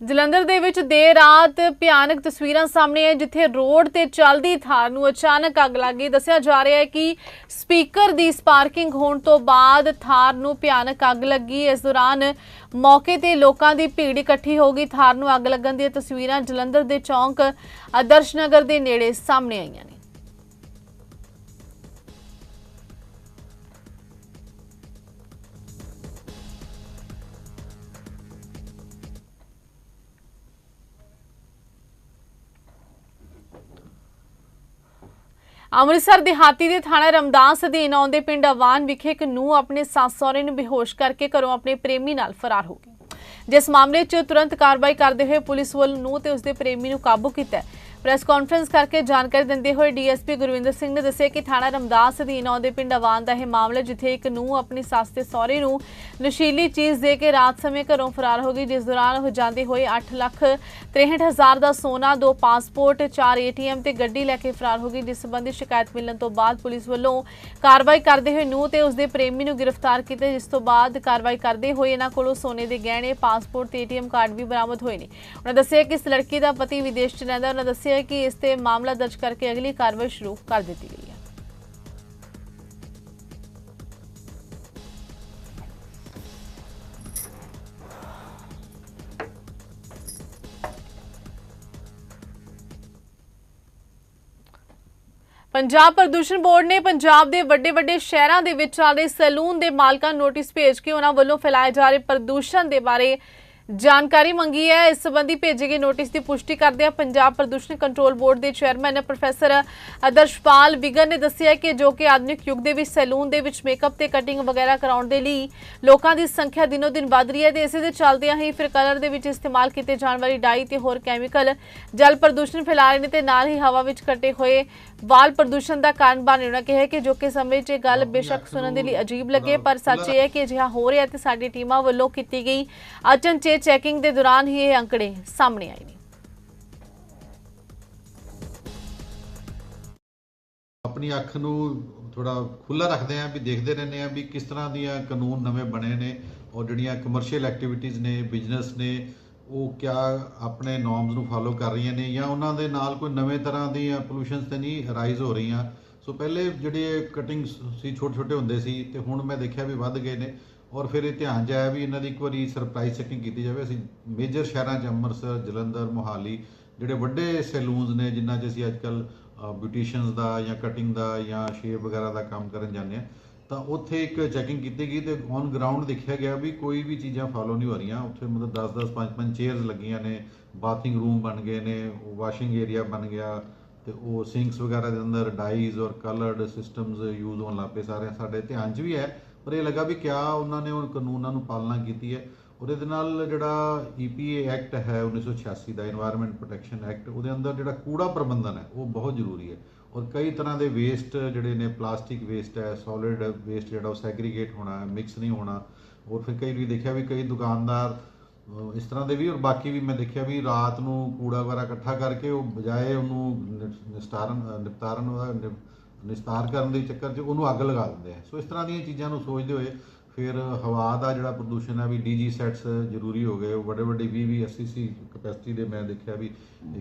ਜਲੰਧਰ ਦੇ ਵਿੱਚ ਦੇਰ ਰਾਤ ਭਿਆਨਕ ਤਸਵੀਰਾਂ ਸਾਹਮਣੇ ਆਈਆਂ, ਜਿੱਥੇ ਰੋਡ ਤੇ ਚੱਲਦੀ ਥਾਰ ਨੂੰ ਅਚਾਨਕ ਅੱਗ ਲੱਗ ਗਈ। ਦੱਸਿਆ ਜਾ ਰਿਹਾ ਹੈ ਕਿ ਸਪੀਕਰ ਦੀ ਸਪਾਰਕਿੰਗ ਹੋਣ ਤੋਂ ਬਾਅਦ ਥਾਰ ਨੂੰ ਭਿਆਨਕ ਅੱਗ ਲੱਗੀ। ਇਸ ਦੌਰਾਨ ਮੌਕੇ ਤੇ ਲੋਕਾਂ ਦੀ ਭੀੜ ਇਕੱਠੀ ਹੋ ਗਈ। ਥਾਰ ਨੂੰ ਅੱਗ ਲੱਗਣ ਦੀਆਂ ਤਸਵੀਰਾਂ ਜਲੰਧਰ ਦੇ ਚੌਂਕ ਆਦਰਸ਼ ਨਗਰ ਦੇ ਨੇੜੇ ਸਾਹਮਣੇ ਆਈਆਂ ਨੇ। ਅੰਮ੍ਰਿਤਸਰ ਦਿਹਾਤੀ ਦੇ ਥਾਣਾ ਰਮਦਾਸ ਅਧੀਨ ਆਉਂਦੇ ਪਿੰਡ ਅਵਾਨ ਵਿਖੇ ਇੱਕ ਨੂੰ ਆਪਣੇ ਸੱਸ ਸਹੁਰੇ ਨੂੰ ਬੇਹੋਸ਼ ਕਰਕੇ ਘਰੋਂ ਆਪਣੇ ਪ੍ਰੇਮੀ ਨਾਲ ਫਰਾਰ ਹੋ ਗਈ ਜਿਸ ਮਾਮਲੇ 'ਚ ਤੁਰੰਤ ਕਾਰਵਾਈ ਕਰਦੇ ਹੋਏ ਪੁਲਿਸ ਵੱਲੋਂ ਨੂੰ ਤੇ ਉਸਦੇ ਪ੍ਰੇਮੀ ਨੂੰ ਕਾਬੂ ਕੀਤਾ ਪ੍ਰੈਸ ਕਾਨਫਰੰਸ ਕਰਕੇ ਜਾਣਕਾਰੀ ਦਿੰਦੇ ਹੋਏ ਡੀਐਸਪੀ ਗੁਰਵਿੰਦਰ ਸਿੰਘ ਨੇ ਦੱਸਿਆ ਕਿ ਥਾਣਾ ਰਮਦਾਸ ਅਧੀਨ ਆਉਂਦੇ ਪਿੰਡ ਅਵਾਨ ਦਾ ਇਹ ਮਾਮਲਾ, ਜਿੱਥੇ ਇੱਕ ਨੂੰ ਆਪਣੀ ਸੱਸ ਤੇ ਸਹੁਰੇ ਨੂੰ ਨਸ਼ੀਲੀ ਚੀਜ਼ ਦੇ ਕੇ ਰਾਤ ਸਮੇਂ ਘਰੋਂ ਫਰਾਰ ਹੋ ਗਈ, ਜਿਸ ਦੌਰਾਨ ਉਹ ਜਾਂਦੇ ਹੋਏ 8 ਲੱਖ 63 ਹਜ਼ਾਰ ਦਾ ਸੋਨਾ, ਦੋ ਪਾਸਪੋਰਟ 4 ਏਟੀਐਮ ਤੇ ਗੱਡੀ ਲੈ ਕੇ ਫਰਾਰ ਹੋ ਗਈ, ਜਿਸ ਸੰਬੰਧੀ ਸ਼ਿਕਾਇਤ ਮਿਲਣ ਤੋਂ ਬਾਅਦ ਪੁਲਿਸ ਵੱਲੋਂ ਕਾਰਵਾਈ ਕਰਦੇ ਹੋਏ ਨੂੰ ਤੇ ਉਸਦੇ ਪ੍ਰੇਮੀ ਨੂੰ ਗ੍ਰਿਫਤਾਰ ਕੀਤਾ, ਜਿਸ ਤੋਂ ਬਾਅਦ ਕਾਰਵਾਈ ਕਰਦੇ ਹੋਏ ਇਹਨਾਂ ਕੋਲੋਂ ਸੋਨੇ ਦੇ ਗਹਿਣੇ, ਪਾਸਪੋਰਟ ਤੇ ਏਟੀਐਮ ਕਾਰਡ ਵੀ ਬਰਾਮਦ ਹੋਏ ਨੇ। ਉਹਨਾਂ ਦੱਸਿਆ ਕਿ ਇਸ ਲੜਕੀ ਦਾ ਪਤੀ ਵਿਦੇਸ਼ 'ਚ ਰਹਿੰਦਾ, ਉਹਨਾਂ ਦੱਸਿਆ ਕਿ ਇਸ ਤੇ ਮਾਮਲਾ ਦਰਜ ਕਰਕੇ ਅਗਲੀ ਕਾਰਵਾਈ ਸ਼ੁਰੂ ਕਰ ਦਿੱਤੀ ਗਈ ਹੈ। ਪੰਜਾਬ ਪ੍ਰਦੂਸ਼ਣ ਬੋਰਡ ਨੇ ਪੰਜਾਬ ਦੇ ਵੱਡੇ ਵੱਡੇ ਸ਼ਹਿਰਾਂ ਦੇ ਵਿੱਚ ਆ ਰਹੇ ਸੈਲੂਨ ਦੇ ਮਾਲਕਾਂ ਨੂੰ ਨੋਟਿਸ ਭੇਜ ਕੇ ਉਹਨਾਂ ਵੱਲੋਂ ਫੈਲਾਏ ਜਾ ਰਹੇ ਪ੍ਰਦੂਸ਼ਣ ਦੇ ਬਾਰੇ ਜਾਣਕਾਰੀ ਮੰਗੀ ਹੈ। ਇਸ ਸੰਬੰਧੀ ਭੇਜੇ ਗਏ ਨੋਟਿਸ ਦੀ ਪੁਸ਼ਟੀ ਕਰਦਿਆਂ ਪੰਜਾਬ ਪ੍ਰਦੂਸ਼ਣ ਕੰਟਰੋਲ ਬੋਰਡ ਦੇ ਚੇਅਰਮੈਨ ਪ੍ਰੋਫੈਸਰ ਆਦਰਸ਼ਪਾਲ ਬਿਗਨ ਨੇ ਦੱਸਿਆ ਕਿ ਜੋ ਕਿ ਆਧੁਨਿਕ ਯੁੱਗ ਦੇ ਵਿੱਚ ਸੈਲੂਨ ਦੇ ਵਿੱਚ ਮੇਕਅਪ ਤੇ ਕਟਿੰਗ ਵਗੈਰਾ ਕਰਾਉਣ ਦੇ ਲਈ ਲੋਕਾਂ ਦੀ ਸੰਖਿਆ ਦਿਨੋ ਦਿਨ ਵਧ ਰਹੀ ਹੈ ਤੇ ਇਸੇ ਦੇ ਚੱਲਦਿਆਂ ਹੀ ਫਿਰ ਕਲਰ ਦੇ ਵਿੱਚ ਇਸਤੇਮਾਲ ਕੀਤੇ ਜਾਣ ਵਾਲੀ ਡਾਈ ਤੇ ਹੋਰ ਕੈਮੀਕਲ ਜਲ ਪ੍ਰਦੂਸ਼ਣ ਫੈਲਾ ਰਹੇ ਨੇ ਤੇ ਨਾਲ ਹੀ ਹਵਾ ਵਿੱਚ ਕੱਟੇ ਹੋਏ ਵਾਲ ਪ੍ਰਦੂਸ਼ਣ ਦਾ ਕਾਰਨ ਬਣ ਰਿਹਾ ਕਿ ਹੈ ਕਿ ਜੋ ਕਿ ਸਮੇਂ 'ਚ ਇਹ ਗੱਲ ਬੇਸ਼ੱਕ ਸੁਣਨ ਦੇ ਲਈ ਅਜੀਬ ਲੱਗੇ ਪਰ ਸੱਚ ਇਹ ਹੈ ਕਿ ਅਜਿਹਾ ਹੋ ਰਿਹਾ ਤੇ ਸਾਡੀ ਟੀਮਾਂ ਵੱਲੋਂ ਕੀਤੀ ਗਈ ਅਚਨਚੇ ਚੈਕਿੰਗ ਦੇ ਦੌਰਾਨ ਹੀ ਇਹ ਅੰਕੜੇ ਸਾਹਮਣੇ ਆਏ ਨੇ। ਆਪਣੀ ਅੱਖ ਨੂੰ ਥੋੜਾ ਖੁੱਲਾ ਰੱਖਦੇ ਆਂ ਵੀ ਦੇਖਦੇ ਰਹਿੰਦੇ ਆਂ ਵੀ ਕਿਸ ਤਰ੍ਹਾਂ ਦੀਆਂ ਕਾਨੂੰਨ ਨਵੇਂ ਬਣੇ ਨੇ ਔਰ ਜਿਹੜੀਆਂ ਕਮਰਸ਼ੀਅਲ ਐਕਟੀਵਿਟੀਜ਼ ਨੇ ਬਿਜ਼ਨਸ ਨੇ, ਉਹ ਕਿਆ ਆਪਣੇ ਨੋਰਮਸ ਨੂੰ ਫਾਲੋ ਕਰ ਰਹੀਆਂ ਨੇ ਜਾਂ ਉਹਨਾਂ ਦੇ ਨਾਲ ਕੋਈ ਨਵੇਂ ਤਰ੍ਹਾਂ ਦੀਆਂ ਪੋਲੂਸ਼ਨਸ ਤੇ ਨਹੀਂ ਰਾਈਜ਼ ਹੋ ਰਹੀਆਂ। ਸੋ ਪਹਿਲੇ ਜਿਹੜੇ ਕਟਿੰਗ ਸੀ ਛੋਟੇ ਛੋਟੇ ਹੁੰਦੇ ਸੀ ਤੇ ਹੁਣ ਮੈਂ ਦੇਖਿਆ ਵੀ ਵੱਧ ਗਏ ਨੇ। ਔਰ ਫਿਰ ਇਹ ਧਿਆਨ 'ਚ ਆਇਆ ਵੀ ਇਹਨਾਂ ਦੀ ਇੱਕ ਵਾਰੀ ਸਰਪ੍ਰਾਈਜ਼ ਚੈਕਿੰਗ ਕੀਤੀ ਜਾਵੇ। ਅਸੀਂ ਮੇਜਰ ਸ਼ਹਿਰਾਂ 'ਚ ਅੰਮ੍ਰਿਤਸਰ, ਜਲੰਧਰ, ਮੋਹਾਲੀ ਜਿਹੜੇ ਵੱਡੇ ਸੈਲੂਨਸ ਨੇ ਜਿਨ੍ਹਾਂ 'ਚ ਅਸੀਂ ਅੱਜਕੱਲ ਬਿਊਟੀਸ਼ੀਅਨਸ ਦਾ ਜਾਂ ਕਟਿੰਗ ਦਾ ਜਾਂ ਸ਼ੇਪ ਵਗੈਰਾ ਦਾ ਕੰਮ ਕਰਨ ਜਾਂਦੇ ਆ ਤਾਂ ਉੱਥੇ ਇੱਕ ਚੈਕਿੰਗ ਕੀਤੀ ਗਈ ਤੇ ਔਨ ਗਰਾਊਂਡ ਦੇਖਿਆ ਗਿਆ ਵੀ ਕੋਈ ਵੀ ਚੀਜ਼ਾਂ ਫਾਲੋ ਨਹੀਂ ਹੋ ਰਹੀਆਂ। ਉੱਥੇ ਮਤਲਬ 10 10 5 5 ਚੇਅਰਸ ਲੱਗੀਆਂ ਨੇ ਬਾਥਿੰਗ ਰੂਮ ਬਣ ਗਏ ਨੇ ਵਾਸ਼ਿੰਗ ਏਰੀਆ ਬਣ ਗਿਆ ਤੇ ਉਹ ਸਿੰਕਸ ਵਗੈਰਾ ਦੇ ਅੰਦਰ ਡਾਈਜ਼ ਔਰ ਕਲਰਡ ਸਿਸਟਮਸ ਯੂਜ਼ ਹੋਣ ਲੱਗ ਪਏ ਸਾਰੇ। ਸਾਡੇ ਧਿਆਨ 'ਚ ਵੀ ਹੈ ਪਰ ਇਹ ਲੱਗਾ ਵੀ ਕਿਆ ਉਹਨਾਂ ਨੇ ਉਹ ਕਾਨੂੰਨਾਂ ਨੂੰ ਪਾਲਣਾ ਕੀਤੀ ਹੈ। ਉਹਦੇ ਦੇ ਨਾਲ ਜਿਹੜਾ ਈਪੀਏ ਐਕਟ ਹੈ 1986 ਦਾ এনवायरमेंट ਪ੍ਰੋਟੈਕਸ਼ਨ ਐਕਟ ਉਹਦੇ ਅੰਦਰ ਜਿਹੜਾ ਕੂੜਾ ਪ੍ਰਬੰਧਨ ਹੈ, ਉਹ ਬਹੁਤ ਜ਼ਰੂਰੀ ਹੈ। ਔਰ ਕਈ ਤਰ੍ਹਾਂ ਦੇ ਵੇਸਟ ਜਿਹੜੇ ਨੇ ਪਲਾਸਟਿਕ ਵੇਸਟ ਹੈ ਸੋਲਿਡ ਵੇਸਟ ਜਿਹੜਾ ਉਹ ਸੈਗਰੀਗੇਟ ਹੋਣਾ ਮਿਕਸ ਨਹੀਂ ਹੋਣਾ। ਔਰ ਫਿਰ ਕਈ ਵੀ ਦੇਖਿਆ ਵੀ ਕਈ ਦੁਕਾਨਦਾਰ ਇਸ ਤਰ੍ਹਾਂ ਦੇ ਵੀ, ਔਰ ਬਾਕੀ ਵੀ ਮੈਂ ਦੇਖਿਆ ਵੀ ਰਾਤ ਨੂੰ ਕੂੜਾ ਵਗੈਰਾ ਇਕੱਠਾ ਕਰਕੇ ਉਹ ਬਜਾਏ ਉਹਨੂੰ ਨਿਸਤਾਰਨ ਨਿਪਟਾਰਨ ਉਹਦਾ ਨਿਸਤਾਰ ਕਰਨ ਦੇ ਚੱਕਰ 'ਚ ਉਹਨੂੰ ਅੱਗ ਲਗਾ ਦਿੰਦੇ ਆ। ਸੋ ਇਸ ਤਰ੍ਹਾਂ ਦੀਆਂ ਚੀਜ਼ਾਂ ਨੂੰ ਸੋਚਦੇ ਹੋਏ ਫਿਰ ਹਵਾ ਦਾ ਜਿਹੜਾ ਪ੍ਰਦੂਸ਼ਣ ਹੈ ਵੀ ਡੀਜੀ ਸੈਟਸ ਜ਼ਰੂਰੀ ਹੋ ਗਏ। ਵੱਡੇ ਵੱਡੇ 20 20 80 ਸੀ ਕਪੈਸਿਟੀ ਦੇ ਮੈਂ ਦੇਖਿਆ ਵੀ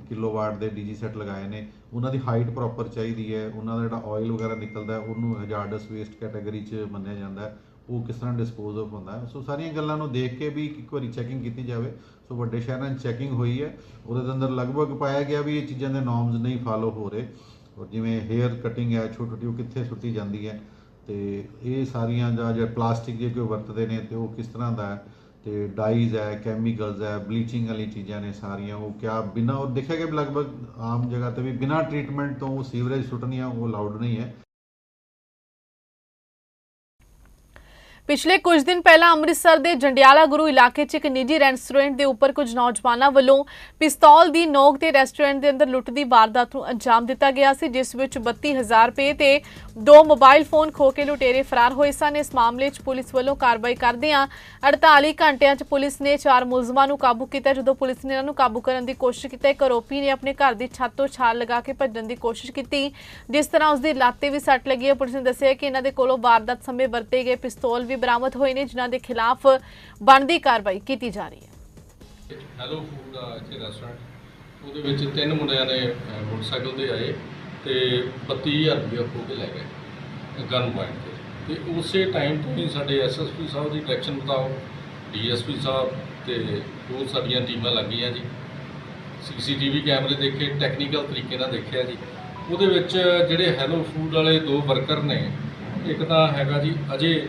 ਕਿਲੋਵਾਟ ਦੇ ਡੀਜੀ ਸੈਟ ਲਗਾਏ ਨੇ। ਉਹਨਾਂ ਦੀ ਹਾਈਟ ਪ੍ਰੋਪਰ ਚਾਹੀਦੀ ਹੈ। ਉਹਨਾਂ ਦਾ ਜਿਹੜਾ ਆਇਲ ਵਗੈਰਾ ਨਿਕਲਦਾ ਉਹਨੂੰ ਹਜ਼ਾਰਡਸ ਵੇਸਟ ਕੈਟਾਗਰੀ 'ਚ ਮੰਨਿਆ ਜਾਂਦਾ ਉਹ ਕਿਸ ਤਰ੍ਹਾਂ ਡਿਸਪੋਜ਼ ਆਫ ਹੁੰਦਾ ਸੋ ਸਾਰੀਆਂ ਗੱਲਾਂ ਨੂੰ ਦੇਖ ਕੇ ਵੀ ਇੱਕ ਵਾਰੀ ਚੈਕਿੰਗ ਕੀਤੀ ਜਾਵੇ। ਸੋ ਵੱਡੇ ਸ਼ਹਿਰਾਂ 'ਚ ਚੈਕਿੰਗ ਹੋਈ ਹੈ। ਉਹਦੇ ਅੰਦਰ ਲਗਭਗ ਪਾਇਆ ਗਿਆ ਵੀ ਇਹ ਚੀਜ਼ਾਂ ਦੇ ਨੋਰਮਸ ਨਹੀਂ ਫਾਲੋ ਹੋ ਰਹੇ। ਔਰ ਜਿਵੇਂ ਹੇਅਰ ਕਟਿੰਗ ਹੈ, ਛੋਟੀ ਛੋਟੀ, ਉਹ ਕਿੱਥੇ ਸੁੱਟੀ ਜਾਂਦੀ ਹੈ ਤੇ ਇਹ ਸਾਰੀਆਂ ਜਾਂ ਜੇ ਪਲਾਸਟਿਕ ਜੇ ਕੋਈ ਵਰਤਦੇ ਨੇ ਤੇ ਉਹ ਕਿਸ ਤਰ੍ਹਾਂ ਦਾ ਹੈ? ਤੇ ਡਾਈਜ਼ ਹੈ ਕੈਮੀਕਲਸ ਹੈ, ਬਲੀਚਿੰਗ ਵਾਲੀ ਚੀਜ਼ਾਂ ਨੇ ਸਾਰੀਆਂ, ਉਹ ਕਿਆ ਬਿਨਾਂ, ਉਹ ਦੇਖਿਆ ਗਿਆ ਵੀ ਲਗਭਗ ਆਮ ਜਗ੍ਹਾ ਤੇ ਵੀ ਬਿਨਾਂ ਟ੍ਰੀਟਮੈਂਟ ਤੋਂ ਸੀਵਰੇਜ ਸੁੱਟਣੀਆਂ ਉਹ ਅਲਾਉਡ ਨਹੀਂ ਹੈ। ਪਿਛਲੇ ਕੁਝ ਦਿਨ ਪਹਿਲਾਂ ਅੰਮ੍ਰਿਤਸਰ ਦੇ ਜੰਡਿਆਲਾ ਗੁਰੂ ਇਲਾਕੇ 'ਚ ਇੱਕ ਨਿੱਜੀ ਰੈਸਟੋਰੈਂਟ ਦੇ ਉੱਪਰ ਕੁਝ ਨੌਜਵਾਨਾਂ ਵੱਲੋਂ ਪਿਸਤੌਲ ਦੀ ਨੋਕ ਤੇ ਰੈਸਟੋਰੈਂਟ ਦੇ ਅੰਦਰ ਲੁੱਟ ਦੀ ਵਾਰਦਾਤ ਨੂੰ ਅੰਜਾਮ ਦਿੱਤਾ ਗਿਆ ਸੀ, ਜਿਸ ਵਿੱਚ 32000 ਰੁਪਏ ਤੇ ਦੋ ਮੋਬਾਈਲ ਫੋਨ ਖੋ ਕੇ ਲੁਟੇਰੇ ਫਰਾਰ ਹੋਏ ਸਨ। ਇਸ ਮਾਮਲੇ 'ਚ ਪੁਲਿਸ ਵੱਲੋਂ ਕਾਰਵਾਈ ਕਰਦਿਆਂ 48 ਘੰਟਿਆਂ 'ਚ ਪੁਲਿਸ ਨੇ ਚਾਰ ਮੁਲਜ਼ਮਾਂ ਨੂੰ ਕਾਬੂ ਕੀਤਾ, ਜਦੋਂ ਪੁਲਿਸ ਨੇ ਇਹਨਾਂ ਨੂੰ ਕਾਬੂ ਕਰਨ ਦੀ ਕੋਸ਼ਿਸ਼ ਕੀਤੀ। ਇੱਕ ਆਰੋਪੀ ਨੇ ਆਪਣੇ ਘਰ ਦੀ ਛੱਤ ਤੋਂ ਛਾਲ ਲਗਾ ਕੇ ਭੱਜਣ ਦੀ ਕੋਸ਼ਿਸ਼ ਕੀਤੀ, ਜਿਸ ਤਰ੍ਹਾਂ ਉਸ ਦੀ ਲੱਤ ਤੇ ਵੀ ਸੱਟ ਲੱਗੀ ਹੈ। ਪੁਲਿਸ ਨੇ ਦੱਸਿਆ ਕਿ ਇਹਨਾਂ ਦੇ ਕੋਲੋਂ ਵਾਰਦਾਤ ਸਮੇਂ ਵਰਤੇ ਗਏ ਪਿਸਤੌਲ ਵੀ ਬਰਾਮਦ ਹੋਏ ਨੇ, ਜਿਨ੍ਹਾਂ ਦੇ ਖਿਲਾਫ ਬਣਦੀ ਕਾਰਵਾਈ ਕੀਤੀ ਜਾ ਰਹੀ ਹੈ। ਹੈਲੋ ਫੂਡ ਦਾ ਇੱਥੇ ਰੈਸਟੋਰੈਂਟ ਉਹਦੇ ਵਿੱਚ ਤਿੰਨ ਮੁੰਡਿਆਂ ਨੇ ਮੋਟਰਸਾਈਕਲ ਤੇ ਆਏ ਤੇ 32000 ਰੁਪਏ ਖੋ ਕੇ ਲੈ ਗਏ ਗਨ ਪੁਆਇੰਟ ਤੇ। ਤੇ ਉਸੇ ਟਾਈਮ ਤੋਂ ਹੀ ਸਾਡੇ ਐਸਐਸਪੀ ਸਾਹਿਬ ਦੀ ਡਾਇਰੈਕਸ਼ਨ ਮੁਤਾਬਕ ਡੀਐਸਪੀ ਸਾਹਿਬ ਤੇ ਦੋ ਸਾਡੀਆਂ ਟੀਮਾਂ ਲੱਗੀਆਂ ਜੀ। ਸੀਸੀਟੀਵੀ ਕੈਮਰੇ ਦੇਖੇ ਟੈਕਨੀਕਲ ਤਰੀਕੇ ਨਾਲ ਦੇਖਿਆ ਜੀ। ਉਹਦੇ ਵਿੱਚ ਜਿਹੜੇ ਹੈਲੋ ਫੂਡ ਵਾਲੇ ਦੋ ਵਰਕਰ ਨੇ, ਇੱਕ ਤਾਂ ਹੈਗਾ ਜੀ ਅਜੇ